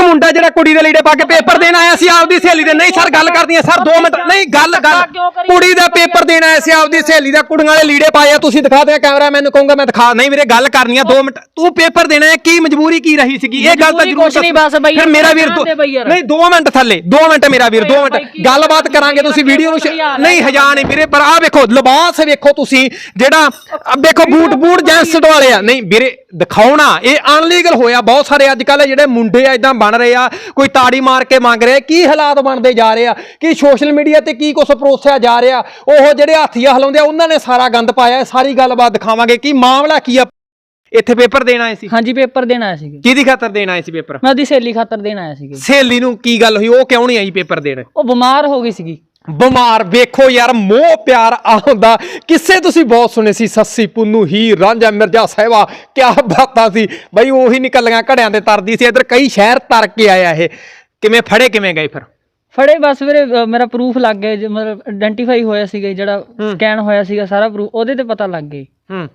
एक ਮੁੰਡਾ ਜਿਹੜਾ ਕੁੜੀ ਦੇ ਲੀੜੇ ਪਾ ਕੇ ਪੇਪਰ ਦੇਣ ਆਇਆ ਸੀ ਆਪਦੀ ਸਹੇਲੀ ਦੇ ਨਹੀਂ ਸਰ ਗੱਲ ਕਰਦੀ ਆ ਸਰ 2 ਮਿੰਟ ਨਹੀਂ ਗੱਲ ਗੱਲ। ਕੁੜੀ ਦਾ ਪੇਪਰ ਦੇਣ ਆਇਆ ਸੀ ਆਪਦੀ ਸਹੇਲੀ ਦਾ ਕੁੜੀਆਂ ਵਾਲੇ ਲੀੜੇ ਪਾਏ ਆ ਤੁਸੀਂ ਦਿਖਾ ਦੇ ਕੈਮਰਾ ਮੈਨੂੰ ਕਹੂੰਗਾ ਮੈਂ ਦਿਖਾ ਨਹੀਂ ਵੀਰੇ ਗੱਲ ਕਰਨੀ ਆ 2 ਮਿੰਟ। ਤੂੰ ਪੇਪਰ ਦੇਣਾ ਹੈ ਕੀ ਮਜਬੂਰੀ ਕੀ ਰਹੀ ਸੀਗੀ? ਇਹ ਗੱਲ ਤਾਂ ਜ਼ਰੂਰ ਦੱਸ। ਫਿਰ ਮੇਰਾ ਵੀਰ ਦੇ। ਨਹੀਂ 2 ਮਿੰਟ ਥੱਲੇ 2 ਮਿੰਟ ਮੇਰਾ ਵੀਰ 2 ਓਏ ਮਿੰਟ। ਗੱਲਬਾਤ ਕਰਾਂਗੇ ਤੁਸੀਂ ਵੀਡੀਓ ਨੂੰ ਨਹੀਂ ਹਜਾ ਨਹੀਂ ਵੀਰੇ ਪਰ ਆਹ ਵੇਖੋ ਲਿਬਾਸ ਵੇਖੋ ਤੁਸੀਂ ਜਿਹੜਾ ਵੇਖੋ ਬੂਟ ਬੂਟ ਜੈਂਸ ਵਾਲੇ ਆ। ਨਹੀਂ ਵੀਰੇ ਦਿਖਾਉਣਾ ਇਹ ਅਨਲੀਗਲ ਹੋਇਆ ਬਹੁਤ ਸਾਰੇ ਅੱਜ ਕੱਲ ਜਿਹੜੇ ਮੁੰਡੇ ਆ ਇਦਾਂ ਬਣ ਰਹੇ ਆ ਕੋਈ ਤਾੜੀ ਮਾਰ ਕੇ ਮੰਗ ਰਿਹਾ ਕੀ ਹਾਲਾਤ ਬਣਦੇ ਜਾ ਰਹੇ ਆ? ਕੀ ਸੋਸ਼ਲ ਮੀਡੀਆ ਤੇ ਕੀ ਕੁਛ ਪਰੋਸਿਆ ਜਾ ਰਿਹਾ? ਉਹ ਜਿਹੜੇ ਹਾਥੀਆ ਹਲਾਉਂਦੇ ਆ ਉਹਨਾਂ ਨੇ ਸਾਰਾ ਗੰਦ ਪਾਇਆ ਸਾਰੀ ਗੱਲਬਾਤ ਦਿਖਾਵਾਂਗੇ ਕੀ ਮਾਮਲਾ ਕੀ ਆ? ਇੱਥੇ ਪੇਪਰ ਦੇਣ ਆਏ ਸੀ। ਹਾਂਜੀ ਪੇਪਰ ਦੇਣ ਆਇਆ ਸੀਗਾ। ਕਿਹਦੀ ਖਾਤਰ ਦੇਣ ਆਏ ਸੀ ਪੇਪਰ? ਮੈਂ ਉਹਦੀ ਸਹੇਲੀ ਖਾਤਰ ਦੇਣ ਆਇਆ ਸੀਗਾ। ਸਹੇਲੀ ਨੂੰ ਕੀ ਗੱਲ ਹੋਈ ਉਹ ਕਿਉਂ ਨਹੀਂ ਆਈ ਪੇਪਰ ਦੇਣ? ਉਹ ਬਿਮਾਰ ਹੋ ਗਈ ਸੀਗੀ। ਬਿਮਾਰ ਵੇਖੋ ਯਾਰ ਮੋਹ ਪਿਆਰ ਆਉਂਦਾ। ਕਿਸੇ ਤੁਸੀਂ ਬਹੁਤ ਸੁਣੇ ਸੀ ਸੱਸੀ ਪੁੰਨੂ ਹੀ ਰਾਂਝਾ ਮਿਰਜ਼ਾ ਸਾਹਿਬਾ ਕਿਆ ਬਾਤਾਂ ਸੀ। ਬਈ ਉਹੀ ਨਿਕਲੀਆਂ ਘੜਿਆਂ ਤੇ ਤਰਦੀ ਸੀ ਇਧਰ ਕਈ ਸ਼ਹਿਰ ਤਰ ਕੇ ਆਇਆ ਇਹ। ਕਿਵੇਂ ਫੜੇ ਕਿਵੇਂ ਗਏ ਫਿਰ? ਫੜੇ ਬਸ ਵੀਰੇ ਮੇਰਾ ਪ੍ਰੂਫ ਲੱਗ ਗਿਆ ਜੀ, ਮਤਲਬ ਆਇਡੈਂਟੀਫਾਈ ਹੋਇਆ ਸੀਗਾ ਜੀ, ਜਿਹੜਾ ਸਕੈਨ ਹੋਇਆ ਸੀਗਾ ਸਾਰਾ ਪ੍ਰੂਫ ਉਹਦੇ ਤੇ ਪਤਾ ਲੱਗ ਗਿਆ ਜੀ। ਹੂੰ।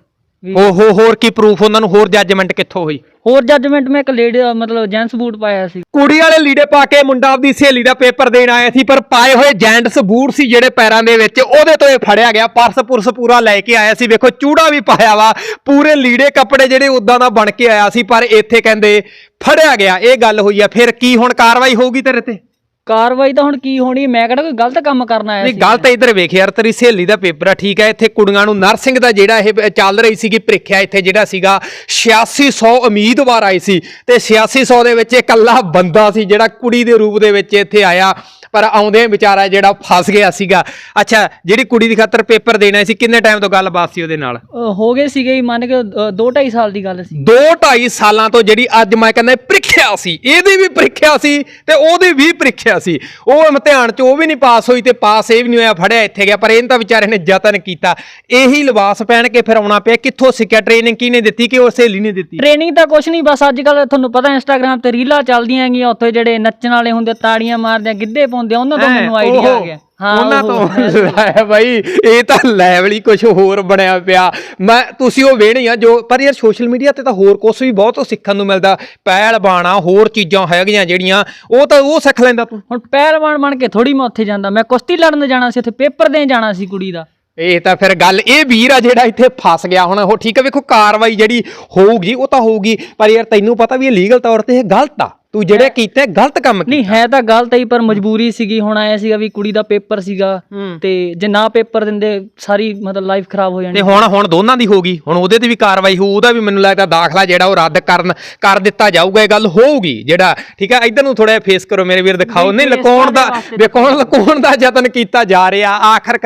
ਉਹ ਹੋ- ਹੋਰ ਕੀ ਪ੍ਰੂਫ ਉਹਨਾਂ ਨੂੰ? ਹੋਰ ਜੱਜਮੈਂਟ ਕਿੱਥੋਂ ਹੋਈ? ਹੋਰ ਜੱਜਮੈਂਟ ਮੈਂ ਇੱਕ ਲੇਡੀ ਮਤਲਬ ਜੈਂਟਸ ਬੂਟ ਪਾਇਆ ਸੀ। ਕੁੜੀ ਵਾਲੇ ਲੀੜੇ ਪਾ ਕੇ ਮੁੰਡਾ ਆਪਦੀ ਸਹੇਲੀ ਦਾ ਪੇਪਰ ਦੇਣ ਆਇਆ ਸੀ ਪਰ ਪਾਏ ਹੋਏ ਜੈਂਟਸ ਬੂਟ ਸੀ ਜਿਹੜੇ ਪੈਰਾਂ ਦੇ ਵਿੱਚ ਉਹਦੇ ਤੋਂ ਇਹ ਫੜਿਆ ਗਿਆ ਪਰਸ ਪੁਰਸ ਪੂਰਾ ਲੈ ਕੇ ਆਇਆ ਸੀ। ਵੇਖੋ ਚੂੜਾ ਵੀ ਪਾਇਆ ਵਾ ਪੂਰੇ ਲੀੜੇ ਕੱਪੜੇ ਜਿਹੜੇ ਉਦਾਂ ਦਾ ਬਣ ਕੇ ਆਇਆ ਸੀ ਪਰ ਇੱਥੇ ਕਹਿੰਦੇ ਫੜਿਆ ਗਿਆ ਇਹ ਗੱਲ ਹੋਈ ਆ। ਫਿਰ ਕੀ ਹੁਣ ਕਾਰਵਾਈ ਹੋਊਗੀ ਤੇਰੇ ਤੇ? ਕਾਰਵਾਈ ਤਾਂ ਹੁਣ ਕੀ ਹੋਣੀ? ਮੈਂ ਕਿਹੜਾ ਕੋਈ ਗਲਤ ਕੰਮ ਕਰਨ ਆਇਆ ਨਹੀਂ ਗੱਲ ਤਾਂ ਇੱਧਰ ਵੇਖ ਯਾਰ ਤੇਰੀ ਸਹੇਲੀ ਦਾ ਪੇਪਰ ਆ ਠੀਕ ਹੈ ਇੱਥੇ ਕੁੜੀਆਂ ਨੂੰ ਨਰਸਿੰਗ ਦਾ ਜਿਹੜਾ ਇਹ ਚੱਲ ਰਹੀ ਸੀਗੀ ਪ੍ਰੀਖਿਆ ਇੱਥੇ ਜਿਹੜਾ ਸੀਗਾ 8600 ਉਮੀਦਵਾਰ ਆਏ ਸੀ ਤੇ 8600 ਦੇ ਵਿੱਚ ਇਕੱਲਾ ਬੰਦਾ ਸੀ ਜਿਹੜਾ ਕੁੜੀ ਦੇ ਰੂਪ ਦੇ ਵਿੱਚ ਇੱਥੇ ਆਇਆ ਪਰ ਆਉਂਦੇ ਵਿਚਾਰਾ ਜਿਹੜਾ ਫਸ ਗਿਆ ਸੀਗਾ। ਅੱਛਾ ਜਿਹੜੀ ਕੁੜੀ ਦੀ ਖਾਤਰ ਪੇਪਰ ਦੇਣਾ ਸੀ ਕਿੰਨੇ ਟਾਈਮ ਤੋਂ ਗੱਲਬਾਤ ਸੀ ਉਹਦੇ ਨਾਲ? ਹੋ ਗਏ ਸੀਗੇ ਮੰਨ ਕੇ 2.5 ਸਾਲ ਦੀ ਗੱਲ ਸੀ। 2.5 ਸਾਲਾਂ ਤੋਂ ਜਿਹੜੀ ਅੱਜ ਮੈਂ ਕਹਿੰਦਾ ਪ੍ਰੀਖਿਆ ਸੀ ਇਹਦੀ ਵੀ ਪ੍ਰੀਖਿਆ ਸੀ ਤੇ ਉਹਦੀ ਵੀ ਪ੍ਰੀਖਿਆ ਸੀ। ਉਹ ਇਮਤਿਹਾਨ ਚ ਉਹ ਵੀ ਨਹੀਂ ਪਾਸ ਹੋਈ ਤੇ ਪਾਸ ਇਹ ਵੀ ਨਹੀਂ ਹੋਇਆ ਫੜਿਆ ਇੱਥੇ ਗਿਆ ਪਰ ਇਹਨਾਂ ਤਾਂ ਵਿਚਾਰੇ ਨੇ ਯਤਨ ਕੀਤਾ। ਇਹੀ ਲਿਬਾਸ ਪਹਿਨ ਕੇ ਫਿਰ ਆਉਣਾ ਪਿਆ ਕਿੱਥੋਂ ਸਿੱਖਿਆ ਟ੍ਰੇਨਿੰਗ ਕਿਹਨੇ ਦਿੱਤੀ ਕਿ ਉਹ ਸਹੇਲੀ ਨੇ ਦਿੱਤੀ? ਟ੍ਰੇਨਿੰਗ ਤਾਂ ਕੁਛ ਨਹੀਂ ਬਸ ਅੱਜ ਕੱਲ ਤੁਹਾਨੂੰ ਪਤਾ ਇੰਸਟਾਗ੍ਰam ਤੇ ਰੀਲਾਂ ਚੱਲਦੀਆਂ ਹੈਗੀਆਂ ਉੱਥੇ ਜਿਹੜੇ ਨੱਚਣ ਵਾਲੇ ਹੁੰਦੇ ਤਾੜੀਆਂ ਮਾਰਦੇ ਗਿੱਧੇ ਪਾਉਂਦੇ ਆ, ਉਹਨਾਂ ਤੋਂ ਮੈਨੂੰ ਆਈਡੀਆ ਆ ਗਿਆ। ਉਹਨਾਂ ਉਹ ਤੋਂ ਲੈ ਬਾਈ ਇਹ ਤਾਂ ਲੈਵਲ ਹੀ ਕੁਝ ਹੋਰ ਬਣਿਆ ਪਿਆ। ਮੈਂ ਤੁਸੀਂ ਉਹ ਵੇਹਣੇ ਆ ਜੋ ਪਰ ਯਾਰ ਸੋਸ਼ਲ ਮੀਡੀਆ ਤੇ ਤਾਂ ਹੋਰ ਕੁਝ ਵੀ ਬਹੁਤ ਸਿੱਖਣ ਨੂੰ ਮਿਲਦਾ। ਪਹਿਲ ਬਾਣਾ ਹੋਰ ਚੀਜ਼ਾਂ ਹੈਗੀਆਂ ਜਿਹੜੀਆਂ ਉਹ ਤਾਂ ਉਹ ਸਿੱਖ ਲੈਂਦਾ ਤੂੰ। ਹੁਣ ਪਹਿਲਵਾਨ ਬਣ ਕੇ ਥੋੜੀ ਮੈਂ ਉੱਥੇ ਜਾਂਦਾ। ਮੈਂ ਕੁਸ਼ਤੀ ਲੜਨ ਜਾਣਾ ਸੀ ਉੱਥੇ ਪੇਪਰ ਦੇਣ ਜਾਣਾ ਸੀ ਕੁੜੀ ਦਾ। ਇਹ ਤਾਂ ਫਿਰ ਗੱਲ ਇਹ ਵੀਰ ਆ ਜਿਹੜਾ ਇੱਥੇ ਫਸ ਗਿਆ ਹੁਣ ਉਹ ਠੀਕ ਹੈ ਵੇਖੋ ਕਾਰਵਾਈ ਜਿਹੜੀ ਹੋਊਗੀ ਉਹ ਤਾਂ ਹੋਊਗੀ। ਪਰ ਯਾਰ ਤੈਨੂੰ ਪਤਾ ਵੀ ਇਹ ਲੀਗਲ ਤੌਰ ਤੇ ਇਹ ਗਲਤ ਆ। ਤੂੰ ਜਿਹੜੇ ਕੀਤੇ ਗਲਤ ਕੰਮ ਕੀਤਾ। ਨਹੀਂ ਹੈ ਤਾਂ ਗਲਤ ਹੀ ਪਰ ਮਜਬੂਰੀ ਸੀਗੀ ਹੁਣ ਆਇਆ ਸੀਗਾ ਵੀ ਕੁੜੀ ਦਾ ਪੇਪਰ ਸੀਗਾ। ਹੂੰ। ਤੇ ਜੇ ਨਾ ਪੇਪਰ ਦਿੰਦੇ ਸਾਰੀ ਮਤਲਬ ਲਾਈਫ ਖਰਾਬ ਹੋ ਜਾਣੀ। ਤੇ ਹੁਣ ਹੁਣ ਦੋਨਾਂ ਦੀ ਹੋਗੀ ਹੁਣ ਉਹਦੇ ਤੇ ਵੀ ਕਾਰਵਾਈ ਹੋਊ ਉਹਦਾ ਵੀ ਮੈਨੂੰ ਲੱਗਦਾ ਦਾਖਲਾ ਜਿਹੜਾ ਉਹ ਰੱਦ ਕਰਨ ਕਰ ਦਿੱਤਾ ਜਾਊਗਾ ਇਹ ਗੱਲ ਹੋਊਗੀ ਜਿਹੜਾ ਠੀਕ ਹੈ ਇਧਰ ਨੂੰ ਥੋੜਾ ਫੇਸ ਕਰੋ ਮੇਰੇ ਵੀਰ ਦਿਖਾਓ। ਨਹੀਂ ਲਕਾਉਣ ਦਾ ਵੇਖੋ ਲਕਾਉਣ ਦਾ ਯਤਨ ਕੀਤਾ ਜਾ ਰਿਹਾ। ਆਖਰ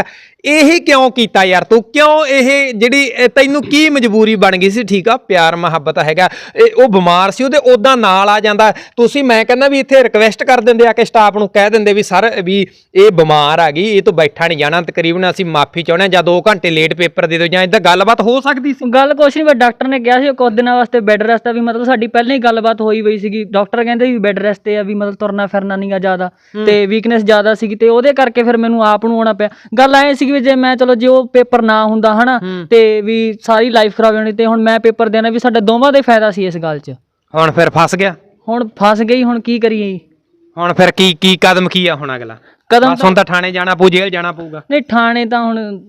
ਇਹ ਕਿਉਂ ਕੀਤਾ ਯਾਰ ਤੂੰ? ਕਿਉਂ ਇਹ ਜਿਹੜੀ ਇਹ ਤੈਨੂੰ ਕੀ ਮਜਬੂਰੀ ਬਣ ਗਈ ਸੀ? ਠੀਕ ਆ ਪਿਆਰ ਮੁਹੱਬਤ ਹੈਗਾ। ਇਹ ਉਹ ਬਿਮਾਰ ਸੀ ਉਹਦੇ ਉਦਾਂ ਨਾਲ ਆ ਜਾਂਦਾ। ਤੁਸੀਂ ਮੈਂ ਕਹਿੰਦਾ ਵੀ ਇੱਥੇ ਰਿਕਵੈਸਟ ਕਰ ਦਿੰਦੇ ਆ ਕਿ ਸਟਾਫ ਨੂੰ ਕਹਿ ਦਿੰਦੇ ਵੀ ਸਰ ਵੀ ਇਹ ਬਿਮਾਰ ਆ ਗਈ ਇਹ ਤੋਂ ਬੈਠਾ ਨਹੀਂ ਜਾਣਾ ਤਕਰੀਬਨ ਅਸੀਂ ਮਾਫੀ ਚਾਹੁੰਦੇ ਜਾਂ 2 ਘੰਟੇ ਲੇਟ ਪੇਪਰ ਦੇ ਦਿਓ ਜਾਂ ਇਦਾਂ ਗੱਲਬਾਤ ਹੋ ਸਕਦੀ ਸੀ? ਗੱਲ ਕੁਛ ਨਹੀਂ ਪਰ ਡਾਕਟਰ ਨੇ ਕਿਹਾ ਸੀ ਕੁਝ ਦਿਨਾਂ ਵਾਸਤੇ ਬੈੱਡ ਰੈਸਟ ਆ ਵੀ ਮਤਲਬ ਸਾਡੀ ਪਹਿਲਾਂ ਹੀ ਗੱਲਬਾਤ ਹੋਈ ਹੋਈ ਸੀਗੀ। ਡਾਕਟਰ ਕਹਿੰਦੇ ਵੀ ਬੈੱਡ ਰੈਸਟ ਤੇ ਆ ਵੀ ਮਤਲਬ ਤੁਰਨਾ ਫਿਰਨਾ ਨਹੀਂਗਾ ਜ਼ਿਆਦਾ ਤੇ ਵੀਕਨੈਸ ਜ਼ਿਆਦਾ ਸੀਗੀ ਤੇ ਉਹਦੇ ਕਰਕੇ ਫਿਰ ਮੈਨੂੰ ਆਪ ਨੂੰ ਆਉਣਾ ਪਿਆ। ਗੱਲ ਐ ਸੀਗੀ ਵੀ ਜੇ ਮੈਂ ਚਲੋ ਜੇ ਉਹ ਪੇਪਰ ਨਾ ਹੁੰਦਾ ਹਨਾ ਤੇ ਵੀ ਸਾਰੀ ਲਾਈਫ ਖਰਾਬ ਹੋ ਜਾਣੀ ਤੇ ਹੁਣ ਮੈਂ ਪੇਪਰ ਦੇਣਾ ਵੀ ਸਾਡੇ ਦੋਵਾਂ ਦੇ ਫਾਇਦਾ ਸੀ ਇਸ ਗੱਲ 'ਚ। ਹੁਣ ਫਿਰ ਫਸ ਗਿਆ। ਹੁਣ ਫਸ ਗਈ ਹੁਣ ਕੀ ਕਰੀਏ? ਜੀ? ਹੁਣ ਫਿਰ ਕੀ ਕੀ ਕਦਮ ਕੀ ਆ ਹੁਣ ਅਗਲਾ? ਕਦਮ ਬਸ ਹੁਣ ਤਾਂ ਥਾਣੇ ਜਾਣਾ ਪਊ ਜੇਲ੍ਹ ਜਾਣਾ ਪਊਗਾ। ਨਹੀਂ ਥਾਣੇ ਤਾਂ ਹੁਣ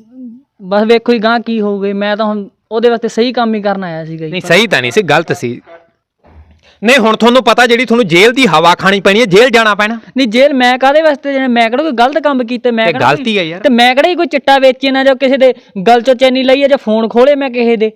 ਬਸ ਵੇਖੋ ਹੀ ਗਾਂ ਕੀ ਹੋਊਗੇ। ਮੈਂ ਤਾਂ ਹੁਣ ਉਹਦੇ ਵਾਸਤੇ ਸਹੀ ਕੰਮ ਹੀ ਕਰਨ ਆਇਆ ਸੀਗਾ ਜੀ। ਨਹੀਂ ਸਹੀ ਤਾਂ ਨਹੀਂ ਸੀ ਗਲਤ ਸੀ। ਨਹੀਂ ਹੁਣ ਤੁਹਾਨੂੰ ਪਤਾ ਜਿਹੜੀ ਤੁਹਾਨੂੰ ਜੇਲ੍ਹ ਦੀ ਹਵਾ ਖਾਣੀ ਪੈਣੀ ਹੈ ਜੇਲ੍ਹ ਜਾਣਾ ਪੈਣਾ। ਨਹੀਂ ਜੇਲ੍ਹ ਮੈਂ ਕਾਦੇ ਵਾਸਤੇ ਜਾਣਾ? ਮੈਂ ਕਿਹੜਾ ਕੋਈ ਗਲਤ ਕੰਮ ਕੀਤੇ? ਮੈਂ ਤੇ ਕਿਹੜਾ ਗਲਤੀ ਹੈ ਯਾਰ। ਤੇ ਮੈਂ ਕਿਹੜਾ ਹੀ ਕੋਈ ਚਿੱਟਾ ਵੇਚੇ ਨਾ ਜਾਂ ਕਿਸੇ ਦੇ ਗਲ ਚੋਂ ਚੈਨੀ ਲਈ ਆ ਜਾਂ ਫੋਨ ਖੋਲੇ ਮੈਂ ਕਿਸੇ ਦੇ?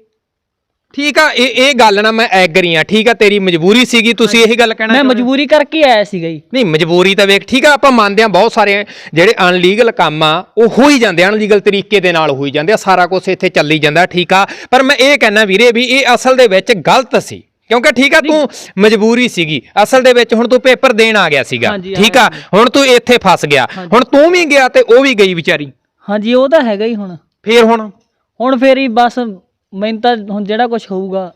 ਠੀਕ ਆ ਇਹ ਇਹ ਗੱਲ ਨਾ ਮੈਂ ਐਗਰੀ ਆ ਠੀਕ ਆ ਤੇਰੀ ਮਜਬੂਰੀ ਸੀਗੀ ਤੁਸੀਂ ਇਹੀ ਗੱਲ ਕਹਿਣਾ ਮੈਂ ਚਾਹੁੰਦੇ ਹੋ? ਮਜਬੂਰੀ ਕਰਕੇ ਆਇਆ ਸੀਗਾ ਜੀ। ਨਹੀਂ ਮਜਬੂਰੀ ਤਾਂ ਵੇਖ ਠੀਕ ਆ ਆਪਾਂ ਮੰਨਦੇ ਆ ਬਹੁਤ ਸਾਰੇ ਜਿਹੜੇ ਅਨਲੀਗਲ ਕੰਮ ਆ ਉਹ ਹੋ ਹੀ ਜਾਂਦੇ ਅਨਲੀਗਲ ਤਰੀਕੇ ਦੇ ਨਾਲ ਹੋਈ ਜਾਂਦੇ ਆ ਸਾਰਾ ਕੁਝ ਇੱਥੇ ਚੱਲੀ ਜਾਂਦਾ ਠੀਕ ਆ। ਪਰ ਮੈਂ ਇਹ ਕਹਿਣਾ ਵੀਰੇ ਵੀ ਇਹ ਅਸਲ ਦੇ ਵਿੱਚ ਗਲਤ ਸੀ ਕਿਉਂਕਿ ਠੀਕ ਆ ਤੂੰ ਮਜਬੂਰੀ ਸੀਗੀ ਅਸਲ ਦੇ ਵਿੱਚ ਹੁਣ ਤੂੰ ਪੇਪਰ ਦੇਣ ਆ ਗਿਆ ਸੀਗਾ ਹਾਂਜੀ, ਠੀਕ ਆ। ਹੁਣ ਤੂੰ ਇੱਥੇ ਫਸ ਗਿਆ ਹੁਣ ਤੂੰ ਵੀ ਗਿਆ ਤੇ ਉਹ ਵੀ ਗਈ ਵਿਚਾਰੀ। ਹਾਂਜੀ ਉਹ ਤਾਂ ਹੈਗਾ ਹੀ ਹੁਣ। ਫੇਰ ਹੁਣ? ਹੁਣ ਫੇਰ ਹੀ ਬਸ ਮੈਨੂੰ ਤਾਂ ਹੁਣ ਜਿਹੜਾ ਕੁਝ ਹੋਊਗਾ।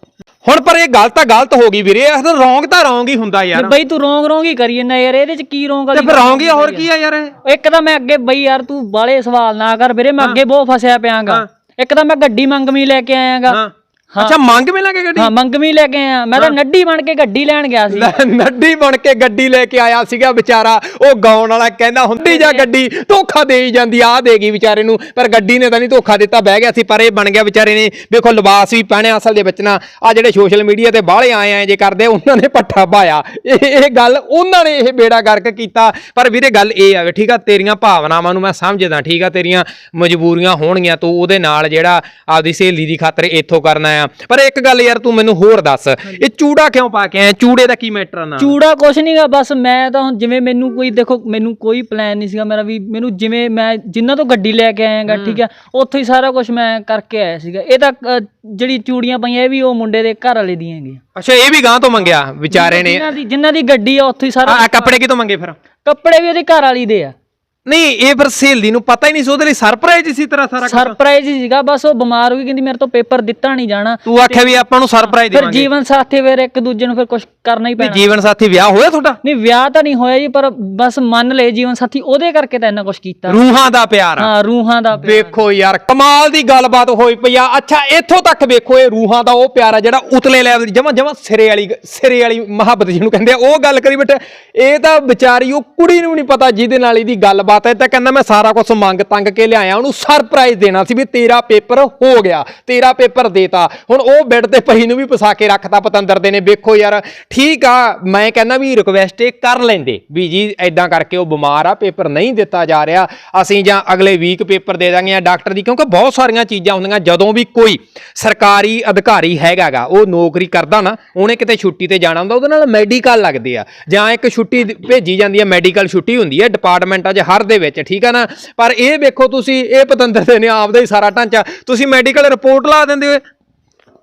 ਹੁਣ ਪਰ ਇਹ ਗੱਲ ਤਾਂ ਗਲਤ ਹੋ ਗਈ ਵੀਰੇ ਇਹ ਤਾਂ ਰੋਂਗ ਤਾਂ ਰੋਂਗ ਹੀ ਹੁੰਦਾ ਯਾਰ। ਬਈ ਤੂੰ ਰੋਂਗ ਰੋਂਗ ਹੀ ਕਰੀ ਜਾਂਦਾ ਯਾਰ ਇਹਦੇ ਚ ਕੀ ਰੋਂਗ ਤੇ ਵਾਲੀ ਫਿਰ ਗੱਲ ਰੋਂਗ ਹੀ ਆ, ਹੋਰ ਕੀ ਆ ਯਾਰ ਇਹ? ਇੱਕ ਤਾਂ ਮੈਂ ਅੱਗੇ ਬਈ ਯਾਰ ਤੂੰ ਬਾਲੇ ਸਵਾਲ ਨਾ ਕਰ ਵੀਰੇ ਮੈਂ ਅੱਗੇ ਬਹੁਤ ਫਸਿਆ ਪਿਆਂਗਾ। ਇੱਕ ਤਾਂ ਮੈਂ ਗੱਡੀ ਮੰਗਵੀਂ ਲੈ ਕੇ ਆਇਆਗਾ। ਹਾਂ। ਅੱਛਾ ਮੰਗ ਮੇ ਕੇ ਗੱਡੀ? ਹਾਂ ਮੰਗਵੀ ਲੈ ਕੇ ਆ ਮੈਂ ਤਾਂ ਨੱਡੀ ਬਣ ਕੇ ਗੱਡੀ ਲੈਣ ਗਿਆ ਸੀ। ਲੈ, ਨੱਡੀ ਬਣ ਕੇ ਗੱਡੀ ਲੈ ਕੇ ਆਇਆ ਸੀਗਾ ਵਿਚਾਰਾ। ਉਹ ਗਾਉਣ ਵਾਲਾ ਕਹਿੰਦਾ ਹੁੰਦੀ ਜਾ ਗੱਡੀ ਧੋਖਾ ਦੇ ਹੀ ਜਾਂਦੀ ਆ ਦੇਗੀ ਵਿਚਾਰੇ ਨੂੰ। ਪਰ ਗੱਡੀ ਨੇ ਤਾਂ ਨਹੀਂ ਧੋਖਾ ਦਿੱਤਾ ਬਹਿ ਗਿਆ ਸੀ ਪਰ ਇਹ ਬਣ ਗਿਆ ਵਿਚਾਰੇ ਨੇ। ਵੇਖੋ ਲਿਬਾਸ ਵੀ ਪਹਿਨਿਆ ਅਸਲ ਦੇ ਵਿੱਚ ਨਾ। ਆ ਜਿਹੜੇ ਸੋਸ਼ਲ ਮੀਡੀਆ ਤੇ ਬਾਹਲੇ ਆਏ ਆਏ ਜੇ ਕਰਦੇ ਉਹਨਾਂ ਨੇ ਪੱਠਾ ਪਾਇਆ। ਇਹ ਇਹ ਗੱਲ ਉਹਨਾਂ ਨੇ ਇਹ ਬੇੜਾ ਗਰਕ ਕੀਤਾ। ਪਰ ਵੀਰੇ ਗੱਲ ਇਹ ਆਵੇ ਠੀਕ ਆ ਤੇਰੀਆਂ ਭਾਵਨਾਵਾਂ ਨੂੰ ਮੈਂ ਸਮਝਦਾ ਠੀਕ ਆ ਤੇਰੀਆਂ ਮਜਬੂਰੀਆਂ ਹੋਣਗੀਆਂ ਤੂੰ ਉਹਦੇ ਨਾਲ ਜਿਹੜਾ ਆਪਦੀ ਸਹੇਲੀ ਦੀ ਖਾਤਰ ਇੱਥੋਂ ਕਰਨਾ ਆ। ਪਰ ਇੱਕ ਗੱਲ ਯਾਰ ਤੂੰ ਮੈਨੂੰ ਹੋਰ ਦੱਸ ਇਹ ਚੂੜਾ ਕਿਉਂ ਪਾ ਕੇ ਆਇਆ? ਚੂੜੇ ਦਾ ਕੀ ਮੈਟਰ ਆ ਨਾ ਚੂੜਾ ਕੁਛ ਨਹੀਂਗਾ ਬਸ ਮੈਂ ਤਾਂ ਹੁਣ ਜਿਵੇਂ ਮੈਨੂੰ ਕੋਈ ਦੇਖੋ ਮੈਨੂੰ ਕੋਈ ਪਲਾਨ ਨਹੀਂ ਸੀਗਾ ਮੇਰਾ ਵੀ ਮੈਨੂੰ ਜਿਵੇਂ ਮੈਂ ਜਿੰਨਾ ਤੋਂ ਗੱਡੀ ਲੈ ਕੇ ਆਇਆਗਾ ਠੀਕ ਹੈ। ਉੱਥੋਂ ਹੀ ਸਾਰਾ ਕੁਝ ਮੈਂ ਕਰਕੇ ਆਇਆ ਸੀਗਾ। ਇਹ ਤਾਂ ਅ, ਜਿਹੜੀ ਚੂੜੀਆਂ ਪਈਆਂ ਇਹ ਵੀ ਉਹ ਮੁੰਡੇ ਦੇ ਘਰ ਵਾਲੇ ਦੀਆਂ ਹੈਗੀਆਂ। ਅੱਛਾ ਇਹ ਵੀ ਗਾਂ ਤੋਂ ਮੰਗਿਆ ਵਿਚਾਰੇ ਨੇ? ਜਿਨ੍ਹਾਂ ਦੀ ਜਿਨ੍ਹਾਂ ਦੀ ਗੱਡੀ ਆ ਉੱਥੋਂ ਹੀ ਸਾਰਾ ਆ ਕੱਪੜੇ ਕਿਤੋਂ ਮੰਗੇ ਫਿਰ? ਕੱਪੜੇ ਵੀ ਉਹਦੀ ਘਰ ਵਾਲੀ ਦੇ ਆ। ਨਹੀਂ ਇਹ ਫਿਰ ਸਹੇਲੀ ਨੂੰ ਪਤਾ ਹੀ ਨਹੀਂ ਸੀ ਉਹਦੇ ਲਈ ਸਰਪ੍ਰਾਈਜ਼ ਸੀ ਤੇਰਾ ਸਾਰਾ। ਸਰਪ੍ਰਾਈਜ਼ ਹੀ ਸੀਗਾ ਬਸ ਉਹ ਬਿਮਾਰ ਹੋ ਗਈ ਕਹਿੰਦੀ ਮੇਰੇ ਤੋਂ ਪੇਪਰ ਦਿੱਤਾ ਨਹੀਂ ਜਾਣਾ। ਤੂੰ ਆਖਿਆ ਵੀ ਆਪਾਂ ਨੂੰ ਸਰਪ੍ਰਾਈਜ਼ ਫਿਰ ਦੇਵਾਂਗੇ। ਜੀਵਨ ਸਾਥੀ ਫਿਰ ਇੱਕ ਦੂਜੇ ਨੂੰ ਫਿਰ ਕੁਝ ਕਰਨਾ ਹੀ ਪੈਣਾ। ਜੀਵਨ ਸਾਥੀ ਵਿਆਹ ਹੋਇਆ ਤੁਹਾਡਾ? ਨਹੀਂ ਵਿਆਹ ਤਾਂ ਨਹੀਂ ਹੋਇਆ ਜੀ ਪਰ ਬਸ ਮੰਨ ਲਏ ਜੀਵਨ ਸਾਥੀ ਉਹਦੇ ਕਰਕੇ ਤਾਂ ਇੰਨਾ ਕੁਝ ਕੀਤਾ। ਰੂਹਾਂ ਦਾ ਪਿਆਰ ਹਾਂ ਰੂਹਾਂ ਦਾ ਪਿਆਰ। ਵੇਖੋ ਯਾਰ ਕਮਾਲ ਦੀ ਗੱਲਬਾਤ ਹੋਈ ਪਈ ਆ। ਅੱਛਾ ਇੱਥੋਂ ਤੱਕ ਵੇਖੋ ਇਹ ਰੂਹਾਂ ਦਾ ਉਹ ਪਿਆਰ ਆ ਜਿਹੜਾ ਉਤਲੇ ਲੈਵਲ ਦੀ ਜਮਾ ਜਮਾ ਸਿਰੇ ਵਾਲੀ ਸਿਰੇ ਵਾਲੀ ਮੁਹੱਬਤ ਜਿਹਨੂੰ ਕਹਿੰਦੇ ਆ। ਉਹ ਗੱਲ ਕਰੀ ਬਟ ਇਹ ਤਾਂ ਵਿਚਾਰੀ ਉਹ ਕੁੜੀ ਨੂੰ ਨਹੀਂ ਪਤਾ ਜਿਹਦੇ ਨਾਲ ਇਹਦੀ ਗੱਲਬਾਤ ਹੈ ਤਾਂ ਕਹਿੰਦਾ ਮੈਂ ਸਾਰਾ ਕੁਝ ਮੰਗ ਤੰਗ ਕੇ ਲਿਆਇਆ, ਉਹਨੂੰ ਸਰਪ੍ਰਾਈਜ਼ ਦੇਣਾ ਸੀ ਵੀ ਤੇਰਾ ਪੇਪਰ ਹੋ ਗਿਆ, ਤੇਰਾ ਪੇਪਰ ਦੇਤਾ। ਹੁਣ ਉਹ ਬੈੱਡ ਤੇ ਪਈ ਨੂੰ ਵੀ ਫਸਾ ਕੇ ਰੱਖਤਾ ਪਤੰਦਰ ਦੇ ਨੇ, ਵੇਖੋ ਯਾਰ, ਠੀਕ ਆ, ਮੈਂ ਕਹਿੰਦਾ ਵੀ ਰਿਕਵੈਸਟ ਇਹ ਕਰ ਲੈਂਦੇ ਵੀ ਜੀ ਐਦਾਂ ਕਰਕੇ ਉਹ ਬਿਮਾਰ ਆ, ਪੇਪਰ ਨਹੀਂ ਦਿੱਤਾ ਜਾ ਰਿਹਾ, ਅਸੀਂ ਜਾਂ ਅਗਲੇ ਵੀਕ ਪੇਪਰ ਦੇ ਦਾਂਗੇ ਜਾਂ ਡਾਕਟਰ ਦੀ, ਕਿਉਂਕਿ ਬਹੁਤ ਸਾਰੀਆਂ ਚੀਜ਼ਾਂ ਹੁੰਦੀਆਂ, ਜਦੋਂ ਵੀ ਕੋਈ ਸਰਕਾਰੀ ਅਧਿਕਾਰੀ ਹੈਗਾਗਾ, ਉਹ ਨੌਕਰੀ ਕਰਦਾ ਨਾ, ਉਹਨੇ ਕਿਤੇ ਛੁੱਟੀ ਤੇ ਜਾਣਾ ਹੁੰਦਾ, ਉਹਦੇ ਨਾਲ ਮੈਡੀਕਲ ਲੱਗਦੇ ਆ। ਜਾਂ ਇੱਕ ਛੁੱਟੀ ਭੇਜੀ ਜਾਂਦੀ ਹੈ ਮੈਡੀਕਲ ਛੁੱਟੀ ਹੁੰਦੀ ਹੈ ਡਿਪਾਰਟਮੈਂਟਾਂ 'ਚ ਹਰ ਦੇ ਵਿੱਚ ਠੀਕ ਆ ਨਾ? ਪਰ ਇਹ ਵੇਖੋ ਤੁਸੀਂ ਇਹ ਪਤੰਦਰ ਦੇ ਨੇ ਆਪਦਾ ਹੀ ਸਾਰਾ ਢਾਂਚਾ। ਤੁਸੀਂ ਮੈਡੀਕਲ ਰਿਪੋਰਟ ਲਾ ਦਿੰਦੇ ਹੋ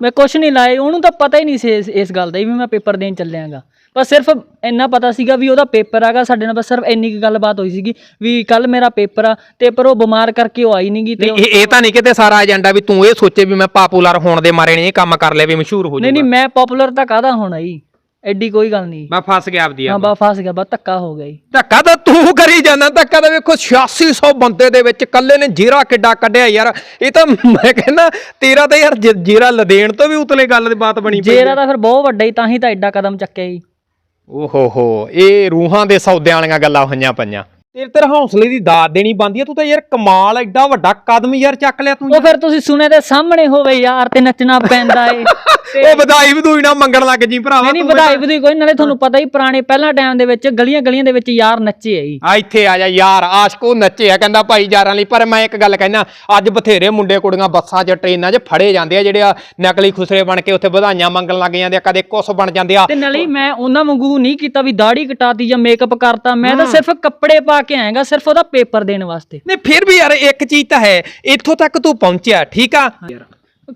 ਮੈਂ ਕੁਛ ਨਹੀਂ ਲਾਏ ਉਹਨੂੰ ਤਾਂ ਪਤਾ ਹੀ ਨਹੀਂ ਸੀ ਇਸ- ਇਸ ਗੱਲ ਦਾ ਵੀ ਮੈਂ ਪੇਪਰ ਦੇਣ ਚੱਲਿਆਗਾ। ਬਸ ਸਿਰਫ ਇੰਨਾ ਪਤਾ ਸੀਗਾ ਵੀ ਉਹਦਾ ਪੇਪਰ ਆਗਾ ਸਾਡੇ ਨਾਲ ਬਸ ਸਿਰਫ ਇੰਨੀ ਕੁ ਗੱਲਬਾਤ ਹੋਈ ਸੀਗੀ ਵੀ ਕੱਲ ਮੇਰਾ ਪੇਪਰ ਆ ਤੇ ਪਰ ਉਹ ਬਿਮਾਰ ਕਰਕੇ ਉਹ ਆਈ ਨਹੀਂਗੀ ਤੇ ਨਹੀਂ ਇਹ ਇਹ ਤਾਂ ਨਹੀਂ ਕਿਤੇ ਸਾਰਾ ਏਜੰਡਾ ਵੀ ਤੂੰ ਇਹ ਸੋਚੇ ਵੀ ਮੈਂ ਪਾਪੂਲਰ ਹੋਣ ਦੇ ਮਾਰੇ ਨੇ ਇਹ ਕੰਮ ਕਰ ਲਿਆ ਵੀ ਮਸ਼ਹੂਰ ਹੋ ਨਹੀਂ ਜਾਊਗਾ। ਨਹੀਂ ਮੈਂ ਪਪੂਲਰ ਤਾਂ ਕਾਹਦਾ ਹੋਣਾ ਜੀ ਐਡੀ ਕੋਈ ਗੱਲ ਨਹੀਂ। ਮੈਂ ਫਸ ਗਿਆ ਆਪਦੀ ਹਾਂ ਆਪ ਬਾ ਫਸ ਗਿਆ ਬਾ ਧੱਕਾ ਹੋ ਗਿਆ ਜੀ। ਧੱਕਾ ਤਾਂ ਤੂੰ ਕਰੀ ਜਾਂਦਾ ਧੱਕਾ ਤਾਂ ਵੇਖੋ 8600 ਬੰਦੇ ਦੇ ਵਿੱਚ ਕੱਲੇ ਨੇ ਜੀਰਾ ਕਿੱਡਾ ਕੱਢਿਆ ਯਾਰ। ਇਹ ਤਾਂ ਮੈਂ ਕਹਿੰਦਾ ਤੇਰਾ ਤਾਂ ਯਾਰ ਜ- ਜੀਰਾ ਲਦੇਣ ਤੋਂ ਵੀ ਉਤਲੇ ਗੱਲ ਦੀ ਬਾਤ ਬਣੀ ਪਈ ਜੇਰਾ ਤਾਂ ਫਿਰ ਬਹੁਤ ਵੱਡਾ ਹੀ ਤਾਂ ਹੀ ਤਾਂ ਐਡਾ ਕਦਮ ਚੱਕਿਆ ਜੀ। ਓਹੋ ਹੋ ਇਹ ਰੂਹਾਂ ਦੇ ਸੌਦਿਆਂ ਵਾਲੀਆਂ ਗੱਲਾਂ ਹੋਈਆਂ ਪਈਆਂ। ਤੇਰੇ ਤੇਰੇ ਹੌਸਲੇ ਦੀ ਦਾਤ ਦੇਣੀ ਬੰਦੀ ਆ ਤੂੰ ਤਾਂ ਯਾਰ ਕਮਾਲ ਐਡਾ ਵੱਡਾ ਕਦਮ ਯਾਰ ਚੱਕ ਲਿਆ ਤੂੰ ਉਹ ਫਿਰ ਤੁਸੀਂ ਸੁਣਿਆ ਤੇ ਸਾਹਮਣੇ ਹੋਵੇ ਯਾਰ ਤੇ ਨੱਚਣਾ ਪੈਂਦਾ ਏ। ਉਹ ਵਧਾਈ ਵਧੂਈ ਨਾ ਮੰਗਣ ਲੱਗ ਜੀ ਭਰਾਵਾ ਨਹੀਂ ਵਧਾਈ ਵਧੂਈ ਕੋਈ ਨਾਲੇ ਤੁਹਾਨੂੰ ਪਤਾ ਹੀ ਪੁਰਾਣੇ ਪਹਿਲਾਂ ਟਾਈਮ ਦੇ ਵਿੱਚ ਗਲੀਆਂ ਗਲੀਆਂ ਦੇ ਵਿੱਚ ਯਾਰ ਨੱਚੇ ਆ ਜੀ। ਆ ਇੱਥੇ ਆ ਜਾ ਯਾਰ ਆਸ਼ਕ ਨੱਚੇ ਆ ਕਹਿੰਦਾ ਭਾਈ ਯਾਰਾਂ ਲਈ ਪਰ ਮੈਂ ਇੱਕ ਗੱਲ ਕਹਿਣਾ ਅੱਜ ਬਥੇਰੇ ਮੁੰਡੇ ਕੁੜੀਆਂ ਬੱਸਾਂ 'ਚ ਟ੍ਰੇਨਾਂ 'ਚ ਫੜੇ ਜਾਂਦੇ ਆ ਜਿਹੜੇ ਆ ਨਕਲੀ ਖੁਸਰੇ ਬਣ ਕੇ ਉੱਥੇ ਵਧਾਈਆਂ ਮੰਗਣ ਲੱਗ ਜਾਂਦੇ ਆ ਕਦੇ ਕੁਛ ਬਣ ਜਾਂਦੇ ਆ। ਤੇ ਨਾਲੇ ਮੈਂ ਉਹਨਾਂ ਵਾਂਗੂ ਨਹੀਂ ਕੀਤਾ ਵੀ ਦਾੜੀ ਕਟਾਤੀ ਜਾਂ ਮੇਕਅਪ ਕਰਤਾ ਮੈਂ ਤਾਂ ਸਿਰਫ ਕੱਪੜੇ ਪਾ ਕੇ ਆਏਗਾ ਸਿਰਫ ਉਹਦਾ ਪੇਪਰ ਦੇਣ ਵਾਸਤੇ। ਨਹੀਂ ਫਿਰ ਵੀ ਯਾਰ ਇੱਕ ਚੀਜ਼ ਤਾਂ ਹੈ ਇੱਥੋਂ ਤੱਕ ਤੂੰ ਪਹੁੰਚਿਆ ਠੀਕ ਆ?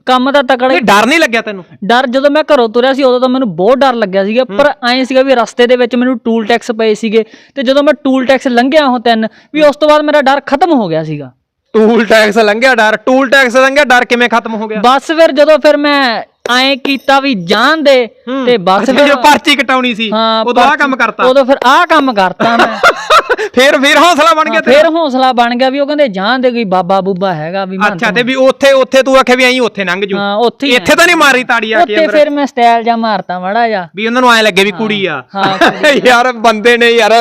ਕੰਮ ਤਾਂ ਤਕੜਾ ਇਹ ਡਰ ਨਹੀਂ ਲੱਗਿਆ ਤੈਨੂੰ? ਡਰ ਜਦੋਂ ਮੈਂ ਘਰੋਂ ਤੁਰਿਆ ਸੀ ਉਦੋਂ ਤਾਂ ਮੈਨੂੰ ਬਹੁਤ ਡਰ ਲੱਗਿਆ ਸੀਗਾ ਪਰ ਐਂ ਸੀਗਾ ਵੀ ਰਸਤੇ ਦੇ ਵਿੱਚ ਮੈਨੂੰ ਟੂਲ ਟੈਕਸ ਪਏ ਸੀਗੇ ਤੇ ਜਦੋਂ ਮੈਂ ਟੂਲ ਟੈਕਸ ਲੰਘਿਆ ਉਹ ਤਿੰਨ ਵੀ ਉਸ ਤੋਂ ਬਾਅਦ ਮੇਰਾ ਡਰ ਖਤਮ ਹੋ ਗਿਆ ਸੀਗਾ। ਟੂਲ ਟੈਕਸ ਲੰਘਿਆ ਡਰ ਟੂਲ ਟੈਕਸ ਲੰਘਿਆ ਡਰ ਕਿਵੇਂ ਖਤਮ ਹੋ ਗਿਆ? ਬਸ ਫਿਰ ਜਦੋਂ ਫਿਰ ਮੈਂ ਐਂ ਕੀਤਾ ਵੀ ਜਾਣ ਦੇ ਤੇ ਬਸ ਫਿਰ ਪਰਚੀ ਕਟਾਉਣੀ ਸੀ ਹਾਂ ਉਦੋਂ ਆ ਕੰਮ ਕਰਤਾ? ਉਦੋਂ ਫਿਰ ਆਹ ਕੰਮ ਕਰਤਾ ਮੈਂ। ਫਿਰ ਫਿਰ ਹੌਸਲਾ ਬਣ ਗਿਆ ਤੇਰਾ ਫਿਰ ਹੌਸਲਾ ਬਣ ਗਿਆ ਵੀ ਉਹ ਕਹਿੰਦੇ ਜਾਣ ਦੇ ਕੋਈ ਬਾਬਾ ਬੂਬਾ ਹੈਗਾ ਵੀ ਮੈਂ ਅੱਛਾ ਤੇ ਵੀ ਉੱਥੇ ਉੱਥੇ ਤੂੰ ਆਖਿਆ ਵੀ ਐਂ ਉੱਥੇ ਲੰਘ ਜੂ। ਹਾਂ ਉੱਥੇ ਹੀ ਇੱਥੇ ਤਾਂ ਨਹੀਂ ਮਾਰੀ ਤਾੜੀ ਆ ਕੇ ਉੱਥੇ ਅੰਦਰ। ਫਿਰ ਮੈਂ ਸਟਾਈਲ ਜਾਂ ਮਾਰਤਾ ਮੜਾ ਜਾ ਵੀ ਉਹਨਾਂ ਨੂੰ ਐ ਲੱਗੇ ਵੀ ਕੁੜੀ ਆ। ਹਾਂ, ਯਾਰ ਬੰਦੇ ਨੇ ਯਾਰ।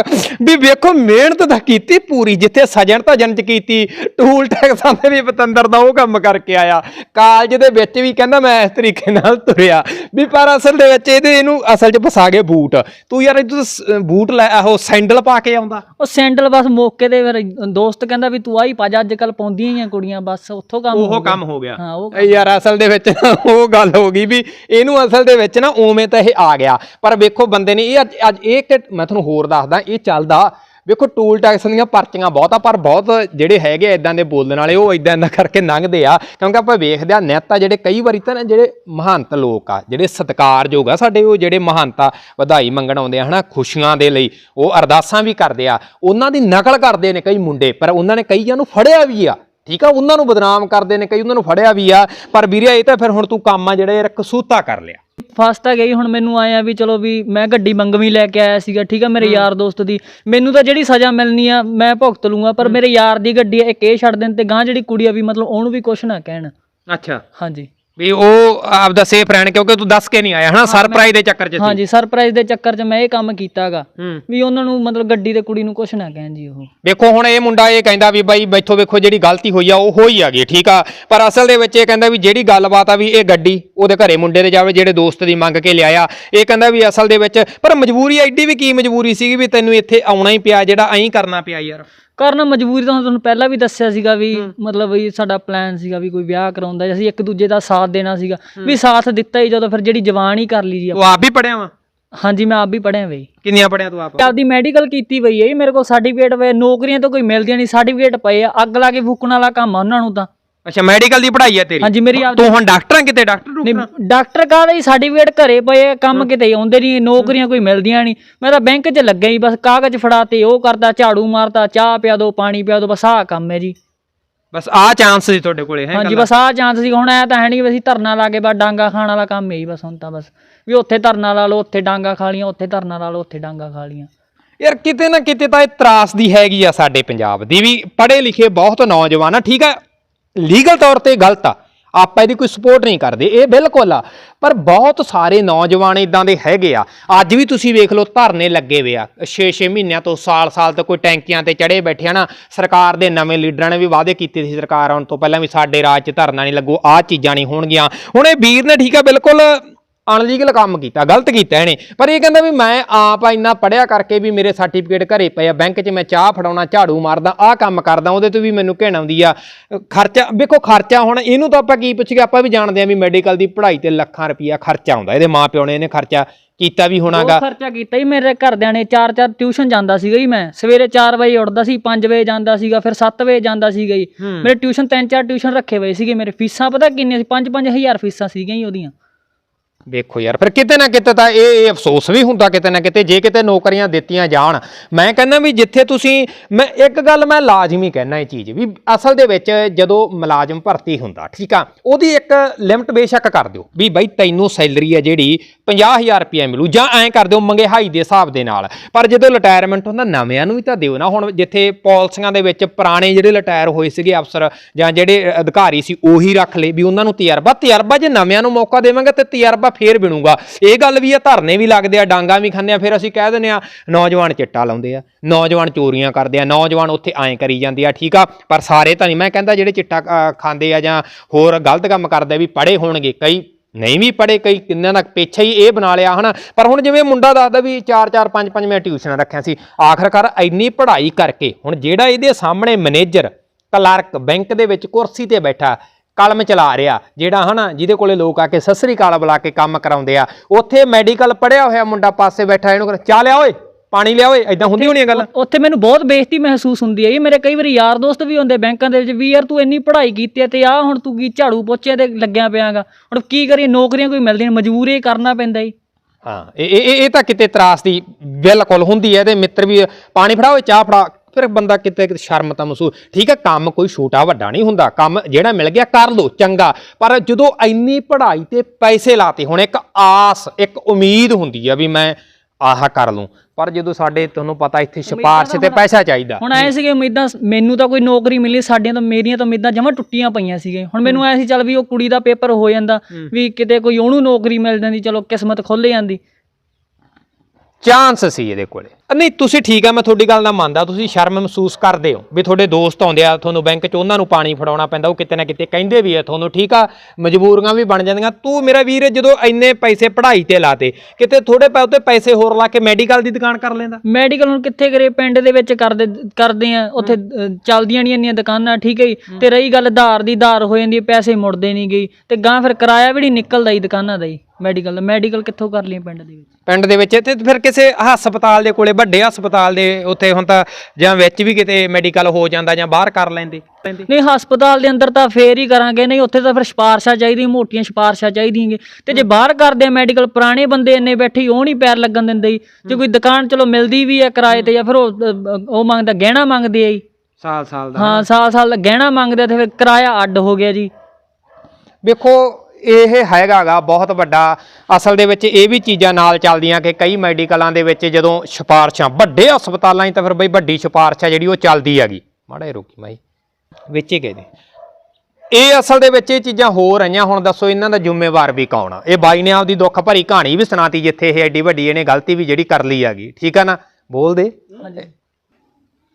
ਵੀ ਵੇਖੋ ਮਿਹਨਤ ਤਾਂ ਕੀਤੀ ਪੂਰੀ ਜਿੱਥੇ ਸਜਣ ਭਜਨ ਚ ਕੀਤੀ ਟੂਲ ਟੈਕਸਾਂ ਦੇ ਵੀ ਪਤੰਦਰ ਦਾ ਉਹ ਕੰਮ ਕਰਕੇ ਆਇਆ। ਕਾਲਜ ਦੇ ਵਿੱਚ ਵੀ ਕਹਿੰਦਾ ਮੈਂ ਇਸ ਤਰੀਕੇ ਨਾਲ ਤੁਰਿਆ। ਵੀ ਪਰ ਅਸਲ ਦੇ ਵਿੱਚ ਇਹਦੇ ਇਹਨੂੰ ਅਸਲ ਚ ਫਸਾ ਗਏ ਬੂਟ। ਤੂੰ ਯਾਰ ਇਹ ਬੂਟ ਲੈ ਆਹੋ ਸੈਂਡਲ ਪਾ ਕੇ ਆਉਂਦਾ। ਉਹ ਸੈਂਡਲ ਬਸ ਮੌਕੇ ਤੇ ਫਿਰ ਦੋਸਤ ਕਹਿੰਦਾ ਵੀ ਤੂੰ ਆਹੀ ਪਾ ਜਾ ਅੱਜ ਕੱਲ ਪਾਉਂਦੀਆਂ ਹੀ ਆ ਕੁੜੀਆਂ ਬਸ ਉੱਥੋਂ ਕੰਮ ਉਹ। ਕੰਮ ਹੋ ਗਿਆ ਹਾਂ ਉਹ ਯਾਰ ਅਸਲ ਦੇ ਵਿੱਚ ਉਹ ਗੱਲ ਹੋ ਗਈ ਵੀ ਇਹਨੂੰ ਅਸਲ ਦੇ ਵਿੱਚ ਨਾ ਉਵੇਂ ਤਾਂ ਇਹ ਆ ਗਿਆ ਪਰ ਵੇਖੋ ਬੰਦੇ ਨੇ ਇਹ ਅੱਜ ਅੱਜ ਇਹ ਕਿ ਮੈਂ ਤੁਹਾਨੂੰ ਹੋਰ ਦੱਸਦਾ ਇਹ ਚੱਲਦਾ ਵੇਖੋ ਟੂਲ ਟੈਕਸ ਦੀਆਂ ਪਰਚੀਆਂ ਬਹੁਤ ਆ, ਪਰ ਬਹੁਤ ਜਿਹੜੇ ਹੈਗੇ ਇਦਾਂ ਦੇ ਬੋਲਣ ਵਾਲੇ, ਉਹ ਇਦਾਂ ਇਦਾਂ ਕਰਕੇ ਲੰਘਦੇ ਆ, ਕਿਉਂਕਿ ਆਪਾਂ ਵੇਖਦੇ ਆ ਨੇਤਾ ਜਿਹੜੇ ਕਈ ਵਾਰੀ ਤਾਂ ਨਾ ਜਿਹੜੇ ਮਹੰਤ ਲੋਕ ਆ, ਜਿਹੜੇ ਸਤਿਕਾਰਯੋਗ ਆ, ਸਾਡੇ ਉਹ ਜਿਹੜੇ ਮਹੰਤ ਵਧਾਈ ਮੰਗਣ ਆਉਂਦੇ ਆ, ਹਨਾ, ਖੁਸ਼ੀਆਂ ਦੇ ਲਈ, ਉਹ ਅਰਦਾਸਾਂ ਵੀ ਕਰਦੇ ਆ, ਉਹਨਾਂ ਦੀ ਨਕਲ ਕਰਦੇ ਨੇ ਕਈ ਮੁੰਡੇ, ਪਰ ਉਹਨਾਂ ਨੇ ਕਈਆਂ ਨੂੰ ਫੜਿਆ ਵੀ ਆ। ਠੀਕ ਆ ਉਹਨਾਂ ਨੂੰ ਬਦਨਾਮ ਕਰਦੇ ਨੇ ਕਈ ਉਹਨਾਂ ਨੂੰ ਫੜਿਆ ਵੀ ਆ ਪਰ ਵੀਰੇ ਇਹ ਤਾਂ ਫਿਰ ਹੁਣ ਤੂੰ ਕੰਮ ਆ ਜਿਹੜਾ ਯਾਰ ਕਸੂਤਾ ਕਰ ਲਿਆ। ਫਸ ਤਾਂ ਗਈ ਹੁਣ ਮੈਨੂੰ ਆਇਆ ਵੀ ਚਲੋ ਵੀ ਮੈਂ ਗੱਡੀ ਮੰਗਵੀਂ ਲੈ ਕੇ ਆਇਆ ਸੀਗਾ ਠੀਕ ਆ ਮੇਰੇ ਯਾਰ ਦੋਸਤ ਦੀ। ਮੈਨੂੰ ਤਾਂ ਜਿਹੜੀ ਸਜ਼ਾ ਮਿਲਣੀ ਆ ਮੈਂ ਭੁਗਤ ਲੂੰਗਾ ਪਰ ਮੇਰੇ ਯਾਰ ਦੀ ਗੱਡੀ ਆ ਇੱਕ ਇਹ ਛੱਡ ਦੇਣ ਤੇ ਗਾਂ ਜਿਹੜੀ ਕੁੜੀ ਆ ਵੀ ਮਤਲਬ ਉਹਨੂੰ ਵੀ ਕੁਛ ਨਾ ਕਹਿਣ। ਅੱਛਾ। ਹਾਂਜੀ। ਵੀ ਉਹ ਆਪਦਾ ਸੇਫ ਰਹਿਣ ਕਿਉਂਕਿ ਤੂੰ ਦੱਸ ਕੇ ਨਹੀਂ ਆਇਆ ਹਨਾ? ਸਰਪ੍ਰਾਈਜ਼ ਦੇ ਚੱਕਰ 'ਚ ਸੀ। ਹਾਂਜੀ ਸਰਪ੍ਰਾਈਜ਼ ਦੇ ਚੱਕਰ 'ਚ ਮੈਂ ਇਹ ਕੰਮ ਕੀਤਾਗਾ ਹੂੰ। ਵੀ ਉਹਨਾਂ ਨੂੰ ਮਤਲਬ ਗੱਡੀ ਤੇ ਕੁੜੀ ਨੂੰ ਕੁਛ ਨਾ ਕਹਿਣ ਜੀ ਉਹ। ਵੇਖੋ ਹੁਣ ਇਹ ਮੁੰਡਾ ਇਹ ਕਹਿੰਦਾ ਵੀ ਬਾਈ ਬੈਠੋ ਵੇਖੋ ਜਿਹੜੀ ਗਲਤੀ ਹੋਈ ਆ ਉਹ ਹੋਈ ਆ ਗਈ ਠੀਕ ਆ? ਪਰ ਅਸਲ ਦੇ ਵਿੱਚ ਇਹ ਕਹਿੰਦਾ ਵੀ ਜਿਹੜੀ ਗੱਲਬਾਤ ਆ ਵੀ ਇਹ ਗੱਡੀ ਉਹਦੇ ਘਰੇ ਮੁੰਡੇ ਦੇ ਜਾਵੇ ਜਿਹੜੇ ਦੋਸਤ ਦੀ ਮੰਗ ਕੇ ਲਿਆਇਆ। ਇਹ ਕਹਿੰਦਾ ਵੀ ਅਸਲ ਦੇ ਵਿੱਚ ਪਰ ਮਜਬੂਰੀ ਐਡੀ ਵੀ ਕੀ ਮਜਬੂਰੀ ਸੀਗੀ ਵੀ ਤੈਨੂੰ ਇੱਥੇ ਆਉਣਾ ਹੀ ਪਿਆ ਜਿਹੜਾ ਐਂ ਕਰਨਾ ਪਿਆ ਯਾਰ। ਕਰਨਾ ਮਜਬੂਰੀ ਤਾਂ ਤੁਹਾਨੂੰ ਪਹਿਲਾਂ ਵੀ ਦੱਸਿਆ ਸੀਗਾ ਵੀ ਮਤਲਬ ਵੀ ਸਾਡਾ ਪਲਾਨ ਸੀਗਾ ਵੀ ਕੋਈ ਵਿਆਹ ਕਰਾਉਂਦਾ ਅਸੀਂ ਇੱਕ ਦੂਜੇ ਦਾ ਸਾਥ ਦੇਣਾ ਸੀਗਾ ਵੀ ਸਾਥ ਦਿੱਤਾ ਹੀ ਜਦੋਂ ਫਿਰ ਜਿਹੜੀ ਜਵਾਨ ਹੀ ਕਰ ਲਈ ਜੀ ਤੂੰ ਆਪ ਵੀ ਪੜਿਆ ਵਾ? ਹਾਂਜੀ ਮੈਂ ਆਪ ਵੀ ਪੜਿਆ ਬਈ। ਕਿੰਨੀਆਂ ਪੜਿਆ ਤੂੰ ਆਪ? ਆਪਦੀ ਮੈਡੀਕਲ ਕੀਤੀ ਹੋਈ ਹੈ ਜੀ, ਮੇਰੇ ਕੋਲ ਸਰਟੀਫਿਕੇਟ ਵੇ ਨੌਕਰੀਆਂ ਤਾਂ ਕੋਈ ਮਿਲਦੀਆਂ ਨਹੀਂ ਸਰਟੀਫਿਕੇਟ ਪਏ ਆ ਅੱਗ ਲਾ ਕੇ ਫੂਕਣ ਵਾਲਾ ਕੰਮ ਆ ਉਹਨਾਂ ਨੂੰ ਤਾਂ। ਅੱਛਾ ਮੈਡੀਕਲ ਦੀ ਪੜ੍ਹਾਈ ਆ ਤੇਰੀ? ਹਾਂਜੀ ਮੇਰੀ ਆਪ ਤੂੰ ਹੁਣ ਡਾਕਟਰ ਆ ਕਿਤੇ ਡਾਕਟਰ ਨਹੀਂ ਡੂਕਟਰ ਡਾਕਟਰ ਕਾਹਦਾ ਹੀ ਸਰਟੀਫਿਕੇਟ ਘਰੇ ਪਏ ਆ, ਕੰਮ ਕਿਤੇ ਆਉਂਦੇ ਨਹੀਂ ਨੌਕਰੀਆਂ ਕੋਈ ਮਿਲਦੀਆਂ ਨਹੀਂ। ਮੈਂ ਤਾਂ ਬੈਂਕ 'ਚ ਲੱਗਿਆ ਹੀ ਬਸ ਕਾਗਜ਼ ਫੜਾਤੇ ਉਹ ਕਰਦਾ ਝਾੜੂ ਮਾਰਦਾ ਚਾਹ ਪਿਆ ਦੋ ਪਾਣੀ ਪਿਆ ਦੋ ਬਸ ਆਹ ਕੰਮ ਹੈ ਜੀ। ਬਸ ਆ ਚਾਂਸ ਸੀ ਤੁਹਾਡੇ ਕੋਲੇ ਹੈ ਹਾਂਜੀ ਬਸ ਆਹ ਚਾਂਸ ਸੀ ਹੁਣ ਐ ਤਾਂ ਹੈ ਨਹੀਂ ਵੀ ਅਸੀਂ ਧਰਨਾ ਲਾ ਕੇ ਬਸ ਡਾਂਗਾ ਖਾਣ ਵਾਲਾ ਕੰਮ ਹੈ ਹੀ ਬਸ ਹੁਣ ਤਾਂ ਬਸ। ਵੀ ਉੱਥੇ ਧਰਨਾ ਲਾ ਲਓ ਉੱਥੇ ਡਾਂਗਾ ਖਾ ਲੀਆਂ ਉੱਥੇ ਧਰਨਾ ਲਾ ਲਓ ਉੱਥੇ ਡਾਂਗਾ ਖਾ ਲੀਆਂ ਯਾਰ ਕਿਤੇ ਨਾ ਕਿਤੇ ਤਾਂ ਇਹ ਤਰਾਸ ਦੀ ਹੈਗੀ ਆ ਸਾਡੇ ਪੰਜਾਬ ਦੀ ਵੀ ਪੜ੍ਹੇ ਲਿਖੇ ਬਹੁਤ ਨੌਜਵਾਨ ਆ ਠੀਕ ਆ? ਲੀਗਲ ਤੌਰ ਤੇ ਗਲਤ ਆ। ਆਪਾਂ ਇਹਦੀ ਕੋਈ ਸਪੋਰਟ ਨਹੀਂ ਕਰਦੇ। ਇਹ ਬਿਲਕੁਲ ਆ। ਪਰ ਬਹੁਤ ਸਾਰੇ ਨੌਜਵਾਨ ਇਦਾਂ ਦੇ ਹੈਗੇ ਆ। ਅੱਜ ਵੀ ਤੁਸੀਂ ਵੇਖ ਲਓ ਧਰਨੇ ਲੱਗੇ ਹੋਏ ਆ। 6-6 ਮਹੀਨਿਆਂ ਤੋਂ ਸਾਲ-ਸਾਲ ਤੋਂ ਕੋਈ ਟੈਂਕੀਆਂ ਤੇ ਚੜੇ ਬੈਠੇ ਆ ਨਾ, ਸਰਕਾਰ ਦੇ ਨਵੇਂ ਲੀਡਰਾਂ ਨੇ ਵੀ ਵਾਅਦੇ ਕੀਤੇ ਸੀ ਸਰਕਾਰ ਆਉਣ ਤੋਂ ਪਹਿਲਾਂ ਵੀ ਸਾਡੇ ਰਾਜ 'ਚ ਧਰਨਾ ਨਹੀਂ ਲੱਗੋ, ਆਹ ਚੀਜ਼ਾਂ ਨਹੀਂ ਹੋਣਗੀਆਂ। ਹੁਣ ਇਹ ਵੀਰ ਨੇ ਠੀਕ ਆ, ਬਿਲਕੁਲ ਅਨਲੀਗਲ ਕੰਮ ਕੀਤਾ ਗਲਤ ਕੀਤਾ ਇਹਨੇ। ਪਰ ਇਹ ਕਹਿੰਦਾ ਵੀ ਮੈਂ ਆਪ ਇੰਨਾ ਪੜਿਆ ਕਰਕੇ ਵੀ ਮੇਰੇ ਸਰਟੀਫਿਕੇਟ ਘਰੇ ਪਏ ਆ ਬੈਂਕ 'ਚ ਮੈਂ ਚਾਹ ਫੜਾਉਣਾ ਝਾੜੂ ਮਾਰਦਾ ਆਹ ਕੰਮ ਕਰਦਾ ਉਹਦੇ ਤੋਂ ਵੀ ਮੈਨੂੰ ਘਿਣ ਆਉਂਦੀ ਆ। ਖਰਚਾ ਵੇਖੋ ਖਰਚਾ ਹੁਣ ਇਹਨੂੰ ਤਾਂ ਆਪਾਂ ਕੀ ਪੁੱਛੀਏ ਆਪਾਂ ਵੀ ਜਾਣਦੇ ਆ ਵੀ ਮੈਡੀਕਲ ਦੀ ਪੜ੍ਹਾਈ ਤੇ ਲੱਖਾਂ ਰੁਪਈਆ ਖਰਚਾ ਆਉਂਦਾ ਇਹਦੇ ਮਾਪਿਓ ਨੇ ਇਹਨੇ ਖਰਚਾ ਕੀਤਾ ਵੀ ਹੋਣਾਗਾ। ਉਹ ਖਰਚਾ ਕੀਤਾ ਹੀ ਮੇਰੇ ਘਰਦਿਆਂ ਨੇ 4-4 ਟਿਊਸ਼ਨ ਜਾਂਦਾ ਸੀਗਾ ਜੀ ਮੈਂ। ਸਵੇਰੇ 4 ਵਜੇ ਉੱਠਦਾ ਸੀ 5 ਵਜੇ ਜਾਂਦਾ ਸੀਗਾ ਫਿਰ 7 ਵਜੇ ਜਾਂਦਾ ਸੀਗਾ ਜੀ। ਮੇਰੇ ਟਿਊਸ਼ਨ 3-4 ਟਿਊਸ਼ਨ ਰੱਖੇ ਹੋਏ ਸੀਗੇ ਮੇਰੇ ਫੀਸਾਂ ਪਤਾ ਕਿੰਨੀਆਂ ਸੀ? 5-5 ਹਜ਼ਾਰ ਫੀਸਾਂ ਸੀਗੀਆਂ ਜੀ ਉਹਦੀਆਂ। ਵੇਖੋ ਯਾਰ, ਫਿਰ ਕਿਤੇ ਨਾ ਕਿਤੇ ਤਾਂ ਇਹ ਇਹ ਅਫਸੋਸ ਵੀ ਹੁੰਦਾ ਕਿਤੇ ਨਾ ਕਿਤੇ, ਜੇ ਕਿਤੇ ਨੌਕਰੀਆਂ ਦਿੱਤੀਆਂ ਜਾਣ। ਮੈਂ ਕਹਿੰਦਾ ਵੀ ਜਿੱਥੇ ਤੁਸੀਂ ਮੈਂ ਇੱਕ ਗੱਲ ਮੈਂ ਲਾਜ਼ਮੀ ਕਹਿਣਾ ਇਹ ਚੀਜ਼ ਵੀ, ਅਸਲ ਦੇ ਵਿੱਚ ਜਦੋਂ ਮੁਲਾਜ਼ਮ ਭਰਤੀ ਹੁੰਦਾ, ਠੀਕ ਆ, ਉਹਦੀ ਇੱਕ ਲਿਮਟ ਬੇਸ਼ੱਕ ਕਰ ਦਿਓ ਵੀ ਬਾਈ ਤੈਨੂੰ ਸੈਲਰੀ ਹੈ ਜਿਹੜੀ 50000 ਰੁਪਏ ਮਿਲੂ, ਜਾਂ ਐਂ ਕਰ ਦਿਓ ਮੰਗੇਹਾਈ ਦੇ ਹਿਸਾਬ ਦੇ ਨਾਲ। ਪਰ ਜਦੋਂ ਰਿਟਾਇਰਮੈਂਟ ਹੁੰਦਾ, ਨਵਿਆਂ ਨੂੰ ਵੀ ਤਾਂ ਦਿਓ ਨਾ। ਹੁਣ ਜਿੱਥੇ ਪਾਲਿਸੀਆਂ ਦੇ ਵਿੱਚ ਪੁਰਾਣੇ ਜਿਹੜੇ ਰਿਟਾਇਰ ਹੋਏ ਸੀਗੇ ਅਫਸਰ, ਜਾਂ ਜਿਹੜੇ ਅਧਿਕਾਰੀ ਸੀ, ਉਹੀ ਰੱਖ ਲਏ ਵੀ ਉਹਨਾਂ ਨੂੰ ਤਜਰਬਾ ਤਜਰਬਾ ਜੇ ਨਵਿਆਂ ਨੂੰ ਮੌਕਾ ਦੇਵਾਂਗੇ ਤੇ ਤਜਰਬਾ ਫੇਰ ਬਣੂਗਾ ਇਹ ਗੱਲ ਵੀ ਆ, ਧਰਨੇ ਵੀ ਲੱਗਦੇ ਆ, ਡਾਂਗਾ ਵੀ ਖਾਂਦੇ ਆ, ਫਿਰ ਅਸੀਂ ਕਹਿ ਦਿੰਦੇ ਆ, ਨੌਜਵਾਨ ਚਿੱਟਾ ਲਾਉਂਦੇ ਆ, ਨੌਜਵਾਨ ਚੋਰੀਆਂ ਕਰਦੇ ਆ, ਨੌਜਵਾਨ ਉੱਥੇ ਐਂ ਕਰੀ ਜਾਂਦੇ ਆ, ਠੀਕ ਆ, ਪਰ ਸਾਰੇ ਤਾਂ ਨਹੀਂ, ਮੈਂ ਕਹਿੰਦਾ ਜਿਹੜੇ ਚਿੱਟਾ ਖਾਂਦੇ ਆ ਜਾਂ ਹੋਰ ਗਲਤ ਕੰਮ ਕਰਦੇ ਵੀ ਪੜੇ ਹੋਣਗੇ, ਕਈ ਨਹੀਂ ਵੀ ਪੜੇ ਕਈ ਕਿੰਨਾਂ ਦਾ ਪਿੱਛੇ ਹੀ ਇਹ ਬਣਾ ਲਿਆ, ਹਨਾ। ਪਰ ਹੁਣ ਜਿਵੇਂ ਮੁੰਡਾ ਦੱਸਦਾ ਵੀ 4-4 5-5 ਮੈਂ ਟਿਊਸ਼ਨਾਂ ਰੱਖਿਆ ਸੀ, ਆਖਰਕਾਰ ਇੰਨੀ ਪੜ੍ਹਾਈ ਕਰਕੇ, ਹੁਣ ਜਿਹੜਾ ਇਹਦੇ ਸਾਹਮਣੇ ਮੈਨੇਜਰ, ਕਲਰਕ ਬੈਂਕ ਦੇ ਵਿੱਚ ਕੁਰਸੀ ਤੇ ਬੈਠਾ ਕਲਮ ਚਲਾ ਰਿਹਾ ਜਿਹੜਾ ਹਨਾ ਜਿਹਦੇ ਕੋਲੇ ਲੋਕ ਆ ਕੇ ਸਸਰੀ ਕਾਲ ਬੁਲਾ ਕੇ ਕੰਮ ਕਰਾਉਂਦੇ ਆ। ਉੱਥੇ ਮੈਡੀਕਲ ਪੜਿਆ ਹੋਇਆ ਮੁੰਡਾ ਪਾਸੇ ਬੈਠਾ ਇਹਨੂੰ ਕਹਿੰਦਾ ਚਾਹ ਲਿਆ ਓਏ ਪਾਣੀ ਲਿਆ ਓਏ ਐਦਾਂ ਹੁੰਦੀ ਹੋਣੀ ਗੱਲ? ਉੱਥੇ ਮੈਨੂੰ ਬਹੁਤ ਬੇਇੱਜ਼ਤੀ ਮਹਿਸੂਸ ਹੁੰਦੀ ਹੈ ਜੀ। ਮੇਰੇ ਕਈ ਵਾਰੀ ਯਾਰ ਦੋਸਤ ਵੀ ਹੁੰਦੇ ਬੈਂਕਾਂ ਦੇ ਵਿੱਚ ਵੀ ਯਾਰ ਤੂੰ ਇੰਨੀ ਪੜ੍ਹਾਈ ਕੀਤੀ ਹੈ ਤੇ ਆ ਹੁਣ ਤੂੰ ਕੀ ਝਾੜੂ ਪੋਚੇ ਤੇ ਲੱਗਿਆ ਪਿਆਗਾ ਹੁਣ ਕੀ ਕਰੀਏ ਨੌਕਰੀਆਂ ਕੋਈ ਮਿਲਦੀਆਂ ਨਹੀਂ ਮਜਬੂਰੀ ਕਰਨਾ ਪੈਂਦਾ ਜੀ। ਹਾਂ ਇਹ ਇਹ ਇਹ- ਤਾਂ ਕਿਤੇ ਤਰਾਸ ਦੀ ਬਿਲਕੁਲ ਹੁੰਦੀ ਹੈ। ਇਹਦੇ ਮਿੱਤਰ ਵੀ ਪਾਣੀ ਫੜਾ ਓਏ ਚਾਹ ਫੜਾ ਫਿਰ ਬੰਦਾ ਕਿਤੇ ਸ਼ਰਮ ਤਾਂ ਮਹਿਸੂਸ ਠੀਕ ਹੈ ਕੰਮ ਕੋਈ ਛੋਟਾ ਵੱਡਾ ਨਹੀਂ ਹੁੰਦਾ ਕੰਮ ਜਿਹੜਾ ਮਿਲ ਗਿਆ ਕਰ ਲੋ ਚੰਗਾ। ਪਰ ਜਦੋਂ ਇੰਨੀ ਪੜ੍ਹਾਈ ਤੇ ਪੈਸੇ ਲਾਤੇ ਹੁਣ ਇੱਕ ਆਸ ਇੱਕ ਉਮੀਦ ਹੁੰਦੀ ਆ ਵੀ ਮੈਂ ਆਹ ਕਰ ਲੂੰ। ਪਰ ਜਦੋਂ ਸਾਡੇ ਤੁਹਾਨੂੰ ਪਤਾ ਇੱਥੇ ਸਿਫਾਰਸ਼ ਤੇ ਪੈਸਾ ਚਾਹੀਦਾ। ਹੁਣ ਐ ਸੀਗੇ ਉਮੀਦਾਂ ਮੈਨੂੰ ਤਾਂ ਕੋਈ ਨੌਕਰੀ ਮਿਲੀ ਸਾਡੀਆਂ ਤਾਂ ਮੇਰੀਆਂ ਤਾਂ ਉਮੀਦਾਂ ਜਮਾਂ ਟੁੱਟੀਆਂ ਪਈਆਂ ਸੀਗੇ ਹੁਣ ਮੈਨੂੰ ਐ ਸੀ ਚੱਲ ਵੀ ਉਹ ਕੁੜੀ ਦਾ ਪੇਪਰ ਹੋ ਜਾਂਦਾ ਵੀ ਕਿਤੇ ਕੋਈ ਉਹਨੂੰ ਨੌਕਰੀ ਮਿਲ ਜਾਂਦੀ ਚਲੋ ਕਿਸਮਤ ਖੁੱਲ ਜਾਂਦੀ। ਚਾਂਸ ਸੀ ਇਹਦੇ ਕੋਲੇ। ਨਹੀਂ ਤੁਸੀਂ ਠੀਕ ਆ ਮੈਂ ਤੁਹਾਡੀ ਗੱਲ ਨਾਲ ਮੰਨਦਾ ਤੁਸੀਂ ਸ਼ਰਮ ਮਹਿਸੂਸ ਕਰਦੇ ਹੋ ਵੀ ਤੁਹਾਡੇ ਦੋਸਤ ਆਉਂਦੇ ਆ ਤੁਹਾਨੂੰ ਬੈਂਕ 'ਚ ਉਹਨਾਂ ਨੂੰ ਪਾਣੀ ਫੜਾਉਣਾ ਪੈਂਦਾ ਉਹ ਕਿਤੇ ਨਾ ਕਿਤੇ ਕਹਿੰਦੇ ਵੀ ਆ ਤੁਹਾਨੂੰ ਠੀਕ ਆ ਮਜਬੂਰੀਆਂ ਵੀ ਬਣ ਜਾਂਦੀਆਂ। ਤੂੰ ਮੇਰਾ ਵੀਰ ਜਦੋਂ ਇੰਨੇ ਪੈਸੇ ਪੜ੍ਹਾਈ ਤੇ ਲਾਤੇ ਕਿਤੇ ਥੋੜੇ ਪੈ ਉੱਤੇ ਪੈਸੇ ਹੋਰ ਲਾ ਕੇ ਮੈਡੀਕਲ ਦੀ ਦੁਕਾਨ ਕਰ ਲੈਂਦਾ? ਮੈਡੀਕਲ ਹੁਣ ਕਿੱਥੇ ਕਰੇ ਪਿੰਡ ਦੇ ਵਿੱਚ ਕਰਦੇ ਕਰਦੇ ਆ ਉੱਥੇ ਚੱਲਦੀਆਂ ਨਹੀਂ ਇੰਨੀਆਂ ਦੁਕਾਨਾਂ ਠੀਕ ਹੈ ਜੀ। ਤੇ ਰਹੀ ਗੱਲ ਧਾਰ ਦੀ ਧਾਰ ਹੋ ਜਾਂਦੀ ਹੈ, ਪੈਸੇ ਮੁੜਦੇ ਨਹੀਂ ਗਈ ਤੇ ਗਾਂ ਫਿਰ ਕਿਰਾਇਆ ਵੀ ਨਹੀਂ ਨਿਕਲਦਾ ਜੀ ਦੁਕਾਨਾਂ ਦਾ ਜੀ ਮੈਡੀਕਲ ਦਾ। ਮੈਡੀਕਲ ਕਿੱਥੋਂ ਕਰ ਲਈ ਪਿੰਡ ਦੇ ਵਿੱਚ? ਪਿੰਡ ਦੇ ਵਿੱਚ ਤੇ ਫਿਰ ਕਿਸੇ ਹਸਪਤਾਲ ਦੇ ਕੋਲੇ ਵੱਡੇ ਹਸਪਤਾਲ ਦੇ ਉੱਥੇ ਹੁਣ ਤਾਂ ਜਾਂ ਵਿੱਚ ਵੀ ਕਿਤੇ ਮੈਡੀਕਲ ਹੋ ਜਾਂਦਾ ਜਾਂ ਬਾਹਰ ਕਰ ਲੈਂਦੇ। ਨਹੀਂ ਹਸਪਤਾਲ ਦੇ ਅੰਦਰ ਤਾਂ ਫੇਰ ਹੀ ਕਰਾਂਗੇ। ਨਹੀਂ ਉੱਥੇ ਤਾਂ ਫਿਰ ਸਿਫਾਰਸ਼ਾਂ ਚਾਹੀਦੀਆਂ ਮੋਟੀਆਂ ਸਿਫਾਰਸ਼ਾਂ ਚਾਹੀਦੀਆਂ। ਤੇ ਜੇ ਬਾਹਰ ਕਰਦੇ ਆ ਮੈਡੀਕਲ ਪੁਰਾਣੇ ਬੰਦੇ ਇੰਨੇ ਬੈਠੇ ਉਹ ਨਹੀਂ ਪੈਰ ਲੱਗਣ ਦਿੰਦੇ। ਜੀ ਕੋਈ ਦੁਕਾਨ ਚਲੋ ਮਿਲਦੀ ਵੀ ਹੈ ਕਿਰਾਏ ਤੇ ਜਾਂ ਫਿਰ ਉਹ ਮੰਗਦਾ ਗਹਿਣਾ ਮੰਗਦੇ ਆ ਜੀ। ਸਾਲ ਸਾਲ ਦਾ। ਹਾਂ ਸਾਲ ਸਾਲ ਦਾ ਗਹਿਣਾ ਮੰਗਦੇ ਆ ਤੇ ਫਿਰ ਕਿਰਾਇਆ ਅੱਡ ਹੋ ਗਿਆ ਜੀ। ਵੇਖੋ ਇਹ ਹੈਗਾਗਾ ਬਹੁਤ ਵੱਡਾ। ਅਸਲ ਦੇ ਵਿੱਚ ਇਹ ਵੀ ਚੀਜ਼ਾਂ ਨਾਲ ਚੱਲਦੀਆਂ ਕਿ ਕਈ ਮੈਡੀਕਲਾਂ ਦੇ ਵਿੱਚ ਜਦੋਂ ਸਿਫਾਰਸ਼ਾਂ, ਵੱਡੇ ਹਸਪਤਾਲਾਂ 'ਚ ਤਾਂ ਫਿਰ ਬਈ ਵੱਡੀ ਸਿਫਾਰਸ਼ ਆ ਜਿਹੜੀ ਉਹ ਚੱਲਦੀ ਹੈਗੀ। ਮਾੜਾ ਜਿਹਾ ਰੋਕੀ ਮਾਈ। ਵਿੱਚ ਹੀ ਗਏ ਨੇ ਇਹ ਅਸਲ ਦੇ ਵਿੱਚ ਇਹ ਚੀਜ਼ਾਂ ਹੋ ਰਹੀਆਂ ਹੁਣ ਦੱਸੋ ਇਹਨਾਂ ਦਾ ਜ਼ਿੰਮੇਵਾਰ ਵੀ ਕੌਣ ਆ? ਇਹ ਬਾਈ ਨੇ ਆਪਦੀ ਦੁੱਖ ਭਰੀ ਕਹਾਣੀ ਵੀ ਸੁਣਾਤੀ, ਜਿੱਥੇ ਇਹ ਐਡੀ ਵੱਡੀ ਇਹਨੇ ਗਲਤੀ ਵੀ ਜਿਹੜੀ ਕਰ ਲਈ ਹੈਗੀ। ਠੀਕ ਆ ਨਾ? ਬੋਲ ਦੇ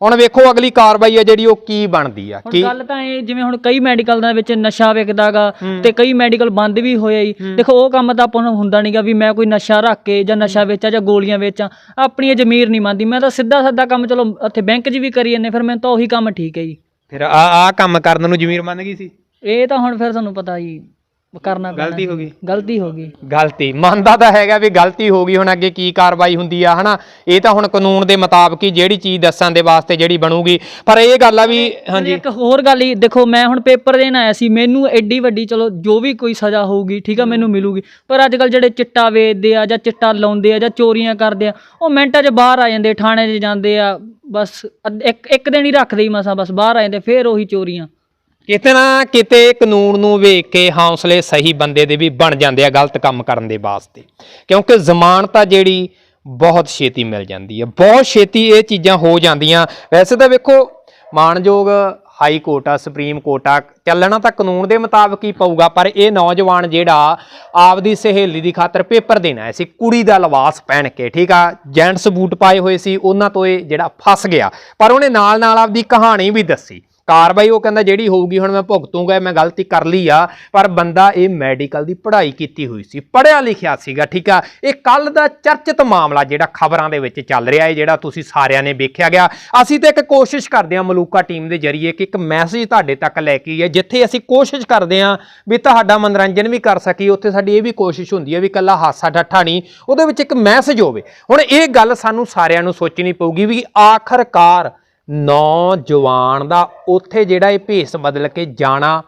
ਹੁਣ ਵੇਖੋ ਅਗਲੀ ਕਾਰਵਾਈ ਆ ਜਿਹੜੀ ਉਹ ਕੀ ਬਣਦੀ ਆ ਹੁਣ ਕੀ ਗੱਲ ਤਾਂ ਇਹ ਜਿਵੇਂ ਹੁਣ ਕਈ ਮੈਡੀਕਲ ਦੇ ਵਿੱਚ ਨਸ਼ਾ ਵਿਕਦਾਗਾ ਤੇ ਕਈ ਮੈਡੀਕਲ ਬੰਦ ਵੀ ਹੋਏ ਜੀ। ਦੇਖੋ ਉਹ ਕੰਮ ਤਾਂ ਆਪਾਂ ਨੂੰ ਹੁੰਦਾ ਨਹੀਂਗਾ ਵੀ ਮੈਂ ਕੋਈ ਨਸ਼ਾ ਰੱਖ ਕੇ ਜਾਂ ਨਸ਼ਾ ਵੇਚਾਂ ਜਾਂ ਗੋਲੀਆਂ ਵੇਚਾਂ ਆਪਣੀ ਇਹ ਜ਼ਮੀਰ ਨਹੀਂ ਮੰਨਦੀ। ਮੈਂ ਤਾਂ ਸਿੱਧਾ ਸਾਦਾ ਕੰਮ ਚਲੋ ਉੱਥੇ ਬੈਂਕ 'ਚ ਵੀ ਕਰੀ ਜੰਨੇ ਫਿਰ ਮੈਨੂੰ ਤਾਂ ਉਹੀ ਕੰਮ ਠੀਕ ਹੈ ਜੀ। ਫਿਰ ਆ ਆ ਕੰਮ ਕਰਨ ਨੂੰ ਜ਼ਮੀਰ ਮੰਨ ਗਈ ਸੀ? ਇਹ ਤਾਂ ਹੁਣ ਫਿਰ ਤੁਹਾਨੂੰ ਪਤਾ ਜੀ। ਕਰਨਾ ਪੈਣਾ ਗਲਤੀ ਹੋ ਗਈ। ਗਲਤੀ ਹੋ ਗਈ। ਗਲਤੀ। ਮੰਨਦਾ ਤਾਂ ਹੈਗਾ ਵੀ ਗਲਤੀ ਹੋ ਗਈ ਹੁਣ ਅੱਗੇ ਕੀ ਕਾਰਵਾਈ ਹੁੰਦੀ ਆ ਹਨਾ? ਇਹ ਤਾਂ ਹੁਣ ਕਾਨੂੰਨ ਦੇ ਮੁਤਾਬਕ ਹੀ ਜਿਹੜੀ ਚੀਜ਼ ਦੱਸਣ ਦੇ ਵਾਸਤੇ ਜਿਹੜੀ ਬਣੂਗੀ। ਪਰ ਇਹ ਗੱਲ ਆ ਵੀ ਹਾਂਜੀ। ਇੱਕ ਹੋਰ ਗੱਲ ਹੀ ਦੇਖੋ ਮੈਂ ਹੁਣ ਪੇਪਰ ਦੇਣ ਆਇਆ ਸੀ ਮੈਨੂੰ ਐਡੀ ਵੱਡੀ ਚਲੋ ਜੋ ਵੀ ਕੋਈ ਸਜ਼ਾ ਹੋਊਗੀ ਠੀਕ ਆ ਮੈਨੂੰ ਮਿਲੂਗੀ। ਪਰ ਅੱਜ ਕੱਲ ਜਿਹੜੇ ਚਿੱਟਾ ਵੇਚਦੇ ਆ ਜਾਂ ਚਿੱਟਾ ਲਾਉਂਦੇ ਆ ਜਾਂ ਚੋਰੀਆਂ ਕਰਦੇ ਆ ਉਹ ਮਿੰਟਾਂ 'ਚ ਬਾਹਰ ਆ ਜਾਂਦੇ ਥਾਣੇ 'ਚ ਜਾਂਦੇ ਆ ਬਸ ਇੱਕ ਇੱਕ ਦਿਨ ਹੀ ਰੱਖਦੇ ਹੀ ਮਸਾਂ ਬਸ ਬਾਹਰ ਆ ਜਾਂਦੇ ਫੇਰ ਉਹੀ ਚੋਰੀਆਂ। ਕਿਤੇ ਨਾ ਕਿਤੇ ਕਾਨੂੰਨ ਨੂੰ ਵੇਖ ਕੇ ਹੌਸਲੇ ਸਹੀ ਬੰਦੇ ਦੇ ਵੀ ਬਣ ਜਾਂਦੇ ਆ ਗਲਤ ਕੰਮ ਕਰਨ ਦੇ ਵਾਸਤੇ। ਕਿਉਂਕਿ ਜ਼ਮਾਨਤ ਆ ਜਿਹੜੀ ਬਹੁਤ ਛੇਤੀ ਮਿਲ ਜਾਂਦੀ ਹੈ ਬਹੁਤ ਛੇਤੀ ਇਹ ਚੀਜ਼ਾਂ ਹੋ ਜਾਂਦੀਆਂ। ਵੈਸੇ ਤਾਂ ਵੇਖੋ, ਮਾਨਯੋਗ ਹਾਈ ਕੋਰਟ ਆ, ਸੁਪਰੀਮ ਕੋਰਟ ਆ, ਚੱਲਣਾ ਤਾਂ ਕਾਨੂੰਨ ਦੇ ਮੁਤਾਬਕ ਹੀ ਪਊਗਾ, ਪਰ ਇਹ ਨੌਜਵਾਨ ਜਿਹੜਾ ਆਪਦੀ ਸਹੇਲੀ ਦੀ ਖਾਤਰ ਪੇਪਰ ਦੇਣਾ ਆਇਆ ਸੀ, ਕੁੜੀ ਦਾ ਲਿਬਾਸ ਪਹਿਨ ਕੇ, ਠੀਕ ਆ? ਜੈਂਟਸ ਬੂਟ ਪਾਏ ਹੋਏ ਸੀ, ਉਹਨਾਂ ਤੋਂ ਇਹ ਜਿਹੜਾ ਫਸ ਗਿਆ। ਪਰ ਉਹਨੇ ਨਾਲ ਨਾਲ ਆਪਦੀ ਕਹਾਣੀ ਵੀ ਦੱਸੀ। ਕਾਰਵਾਈ, ਉਹ ਕਹਿੰਦਾ ਜਿਹੜੀ ਹੋਊਗੀ, ਹੁਣ ਮੈਂ ਭੁਗਤੂੰਗਾ ਮੈਂ ਗਲਤੀ ਕਰ ਲਈ ਆ। ਪਰ ਬੰਦਾ ਇਹ ਮੈਡੀਕਲ ਦੀ ਪੜ੍ਹਾਈ ਕੀਤੀ ਹੋਈ ਸੀ, ਪੜ੍ਹਿਆ ਲਿਖਿਆ ਸੀਗਾ, ਠੀਕ ਆ? ਇਹ ਕੱਲ ਦਾ ਚਰਚਿਤ ਮਾਮਲਾ ਜਿਹੜਾ ਖਬਰਾਂ ਦੇ ਵਿੱਚ ਚੱਲ ਰਿਹਾ ਹੈ, ਜਿਹੜਾ ਤੁਸੀਂ ਸਾਰਿਆਂ ਨੇ ਵੇਖਿਆ ਗਿਆ। ਅਸੀਂ ਤਾਂ ਇੱਕ ਕੋਸ਼ਿਸ਼ ਕਰਦੇ ਹਾਂ ਮਲੂਕਾ ਟੀਮ ਦੇ ਜਰੀਏ ਕਿ ਇੱਕ ਮੈਸੇਜ ਤੁਹਾਡੇ ਤੱਕ ਲੈ ਕੇ ਆਈਏ, ਜਿੱਥੇ ਅਸੀਂ ਕੋਸ਼ਿਸ਼ ਕਰਦੇ ਹਾਂ ਵੀ ਤੁਹਾਡਾ ਮਨੋਰੰਜਨ ਵੀ ਕਰ ਸਕੀਏ, ਉੱਥੇ ਸਾਡੀ ਇਹ ਵੀ ਕੋਸ਼ਿਸ਼ ਹੁੰਦੀ ਹੈ ਵੀ ਕੱਲਾ ਹਾਸਾ ਠੱਠਾ ਨਹੀਂ, ਉਹਦੇ ਵਿੱਚ ਇੱਕ ਮੈਸੇਜ ਹੋਵੇ। ਹੁਣ ਇਹ ਗੱਲ ਸਾਨੂੰ ਸਾਰਿਆਂ ਨੂੰ ਸੋਚਣੀ ਪਊਗੀ ਵੀ ਆਖਰਕਾਰ ਨੌਜਵਾਨ ਦਾ ਉੱਥੇ ਜਿਹੜਾ ਇਹ ਭੇਸ ਬਦਲ ਕੇ ਜਾਣਾ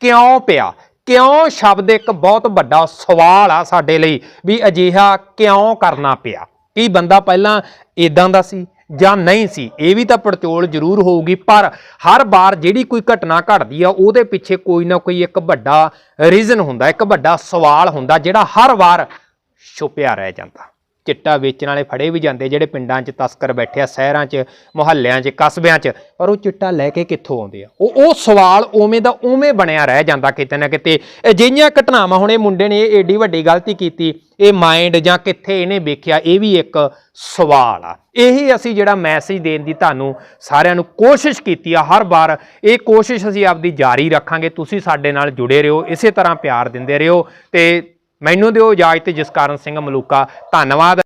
ਕਿਉਂ ਪਿਆ? ਕਿਉਂ ਸ਼ਬਦ ਇੱਕ ਬਹੁਤ ਵੱਡਾ ਸਵਾਲ ਆ ਸਾਡੇ ਲਈ ਵੀ ਅਜਿਹਾ ਕਿਉਂ ਕਰਨਾ ਪਿਆ? ਕੀ ਬੰਦਾ ਪਹਿਲਾਂ ਇਦਾਂ ਦਾ ਸੀ ਜਾਂ ਨਹੀਂ ਸੀ? ਇਹ ਵੀ ਤਾਂ ਪੜਚੋਲ ਜ਼ਰੂਰ ਹੋਊਗੀ, ਪਰ ਹਰ ਵਾਰ ਜਿਹੜੀ ਕੋਈ ਘਟਨਾ ਘਟਦੀ ਆ, ਉਹਦੇ ਪਿੱਛੇ ਕੋਈ ਨਾ ਕੋਈ ਇੱਕ ਵੱਡਾ ਰੀਜ਼ਨ ਹੁੰਦਾ, ਇੱਕ ਵੱਡਾ ਸਵਾਲ ਹੁੰਦਾ, ਜਿਹੜਾ ਹਰ ਵਾਰ ਛੁਪਿਆ ਰਹਿ ਜਾਂਦਾ। ਚਿੱਟਾ ਵੇਚਣ ਵਾਲੇ ਫੜੇ ਵੀ ਜਾਂਦੇ, ਜਿਹੜੇ ਪਿੰਡਾਂ 'ਚ ਤਸਕਰ ਬੈਠੇ ਆ, ਸ਼ਹਿਰਾਂ 'ਚ, ਮੁਹੱਲਿਆਂ 'ਚ, ਕਸਬਿਆਂ 'ਚ। ਪਰ ਉਹ ਚਿੱਟਾ ਲੈ ਕੇ ਕਿੱਥੋਂ ਆਉਂਦੇ ਆ? ਉਹ ਉਹ ਸਵਾਲ ਉਵੇਂ ਦਾ ਉਵੇਂ ਬਣਿਆ ਰਹਿ ਜਾਂਦਾ ਕਿਤੇ ਨਾ ਕਿਤੇ। ਅਜਿਹੀਆਂ ਘਟਨਾਵਾਂ ਹੁਣ ਇਹ ਮੁੰਡੇ ਨੇ ਇਹ ਏਡੀ ਵੱਡੀ ਗਲਤੀ ਕੀਤੀ, ਇਹ ਮਾਈਂਡ ਜਾਂ ਕਿੱਥੇ ਇਹਨੇ ਵੇਖਿਆ, ਇਹ ਵੀ ਇੱਕ ਸਵਾਲ ਆ। ਇਹੀ ਅਸੀਂ ਜਿਹੜਾ ਮੈਸੇਜ ਦੇਣ ਦੀ ਤੁਹਾਨੂੰ ਸਾਰਿਆਂ ਨੂੰ ਕੋਸ਼ਿਸ਼ ਕੀਤੀ ਆ, ਹਰ ਵਾਰ ਇਹ ਕੋਸ਼ਿਸ਼ ਅਸੀਂ ਆਪਦੀ ਜਾਰੀ ਰੱਖਾਂਗੇ। ਤੁਸੀਂ ਸਾਡੇ ਨਾਲ ਜੁੜੇ ਰਹੋ, ਇਸੇ ਤਰ੍ਹਾਂ ਪਿਆਰ ਦਿੰਦੇ ਰਹੋ ਤੇ ਮੈਨੂੰ ਦਿਓ ਇਜਾਜ਼ਤ ਜਸਕਰਨ ਸਿੰਘ ਮਲੂਕਾ ਧੰਨਵਾਦ।